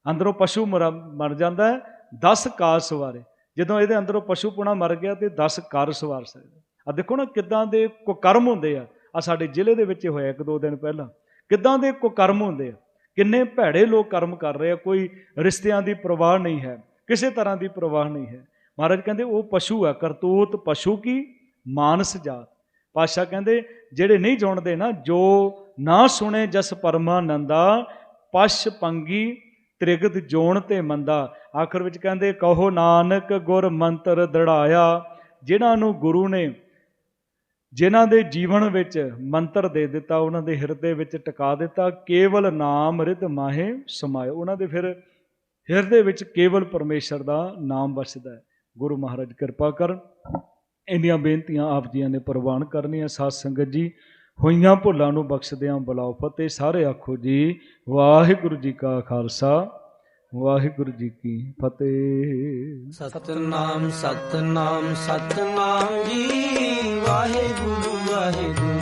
ਅੰਦਰੋਂ ਪਸ਼ੂ ਮਰ ਮਰ ਜਾਂਦਾ ਹੈ 10 ਕਾਰ ਸਵਾਰੇ। ਜਦੋਂ ਇਹਦੇ ਅੰਦਰੋਂ ਪਸ਼ੂ ਪੂਣਾ ਮਰ ਗਿਆ ਤੇ 10 ਕਾਰ ਸਵਾਰ ਸਕਦੇ। ਆ ਦੇਖੋ ਨਾ ਕਿੱਦਾਂ ਦੇ ਕੁਕਰਮ ਹੁੰਦੇ ਆ। ਆ ਸਾਡੇ ਜ਼ਿਲ੍ਹੇ ਦੇ ਵਿੱਚ ਹੋਇਆ ਇੱਕ ਦੋ ਦਿਨ ਪਹਿਲਾਂ। ਕਿੱਦਾਂ ਦੇ ਕੁਕਰਮ ਹੁੰਦੇ ਆ। ਕਿੰਨੇ ਭੈੜੇ ਲੋਕ ਕਰਮ ਕਰ ਰਹੇ ਆ। ਕੋਈ ਰਿਸ਼ਤਿਆਂ ਦੀ ਪਰਵਾਹ ਨਹੀਂ ਹੈ। ਕਿਸੇ ਤਰ੍ਹਾਂ ਦੀ ਪਰਵਾਹ ਨਹੀਂ ਹੈ। ਮਹਾਰਾਜ ਕਹਿੰਦੇ ਉਹ ਪਸ਼ੂ ਆ, ਕਰਤੂਤ ਪਸ਼ੂ ਕੀ? ਮਾਨਸ ਜਾਤ। ਪਾਸ਼ਾ ਕਹਿੰਦੇ, ਜਿਹੜੇ ਨਹੀਂ ਜਾਣਦੇ ਨਾ, ਜੋ ਨਾ ਸੁਣੇ ਜਸ ਪਰਮਾਨੰਦਾ, ਪਸ਼ ਪੰਗੀ ਤ੍ਰਿਗਤ ਜੋਣ ਤੇ ਮੰਦਾ। ਆਖਰ ਵਿੱਚ ਕਹਿੰਦੇ, ਕਹੋ ਨਾਨਕ ਗੁਰ ਮੰਤਰ ਦੜਾਇਆ, ਜਿਨ੍ਹਾਂ ਨੂੰ ਗੁਰੂ ਨੇ, ਜਿਨ੍ਹਾਂ ਦੇ ਜੀਵਨ ਵਿੱਚ ਮੰਤਰ ਦੇ ਦਿੱਤਾ, ਉਹਨਾਂ ਦੇ ਹਿਰਦੇ ਵਿੱਚ ਟਿਕਾ ਦਿੱਤਾ, ਕੇਵਲ ਨਾਮ ਰਿਤ ਮਾਹੇ ਸਮਾਏ ਉਹਨਾਂ ਦੇ ਫਿਰ ਹਿਰਦੇ ਵਿੱਚ ਕੇਵਲ ਪਰਮੇਸ਼ਰ ਦਾ ਨਾਮ ਵਸਦਾ ਹੈ। ਗੁਰੂ ਮਹਾਰਾਜ ਕਿਰਪਾ ਕਰਨ। ਇੰਨੀਆਂ ਬੇਨਤੀਆਂ ਆਪ ਜੀਆਂ ਨੇ ਪ੍ਰਵਾਨ ਕਰਨੀਆਂ ਸਾਧ ਸੰਗਤ ਜੀ। ਹੋਈਆਂ ਭੁੱਲਾਂ ਨੂੰ ਬਖਸ਼ਦਿਆਂ ਬੁਲਾਓ ਫਤਿਹ। ਸਾਰੇ ਆਖੋ ਜੀ, ਵਾਹਿਗੁਰੂ ਜੀ ਕਾ ਖਾਲਸਾ, ਵਾਹਿਗੁਰੂ ਜੀ ਕੀ ਫਤਿਹ। ਸਤਨਾਮ ਸਤਨਾਮ ਸਤਨਾਮ ਜੀ। ਵਾਹਿਗੁਰੂ ਵਾਹਿਗੁਰੂ।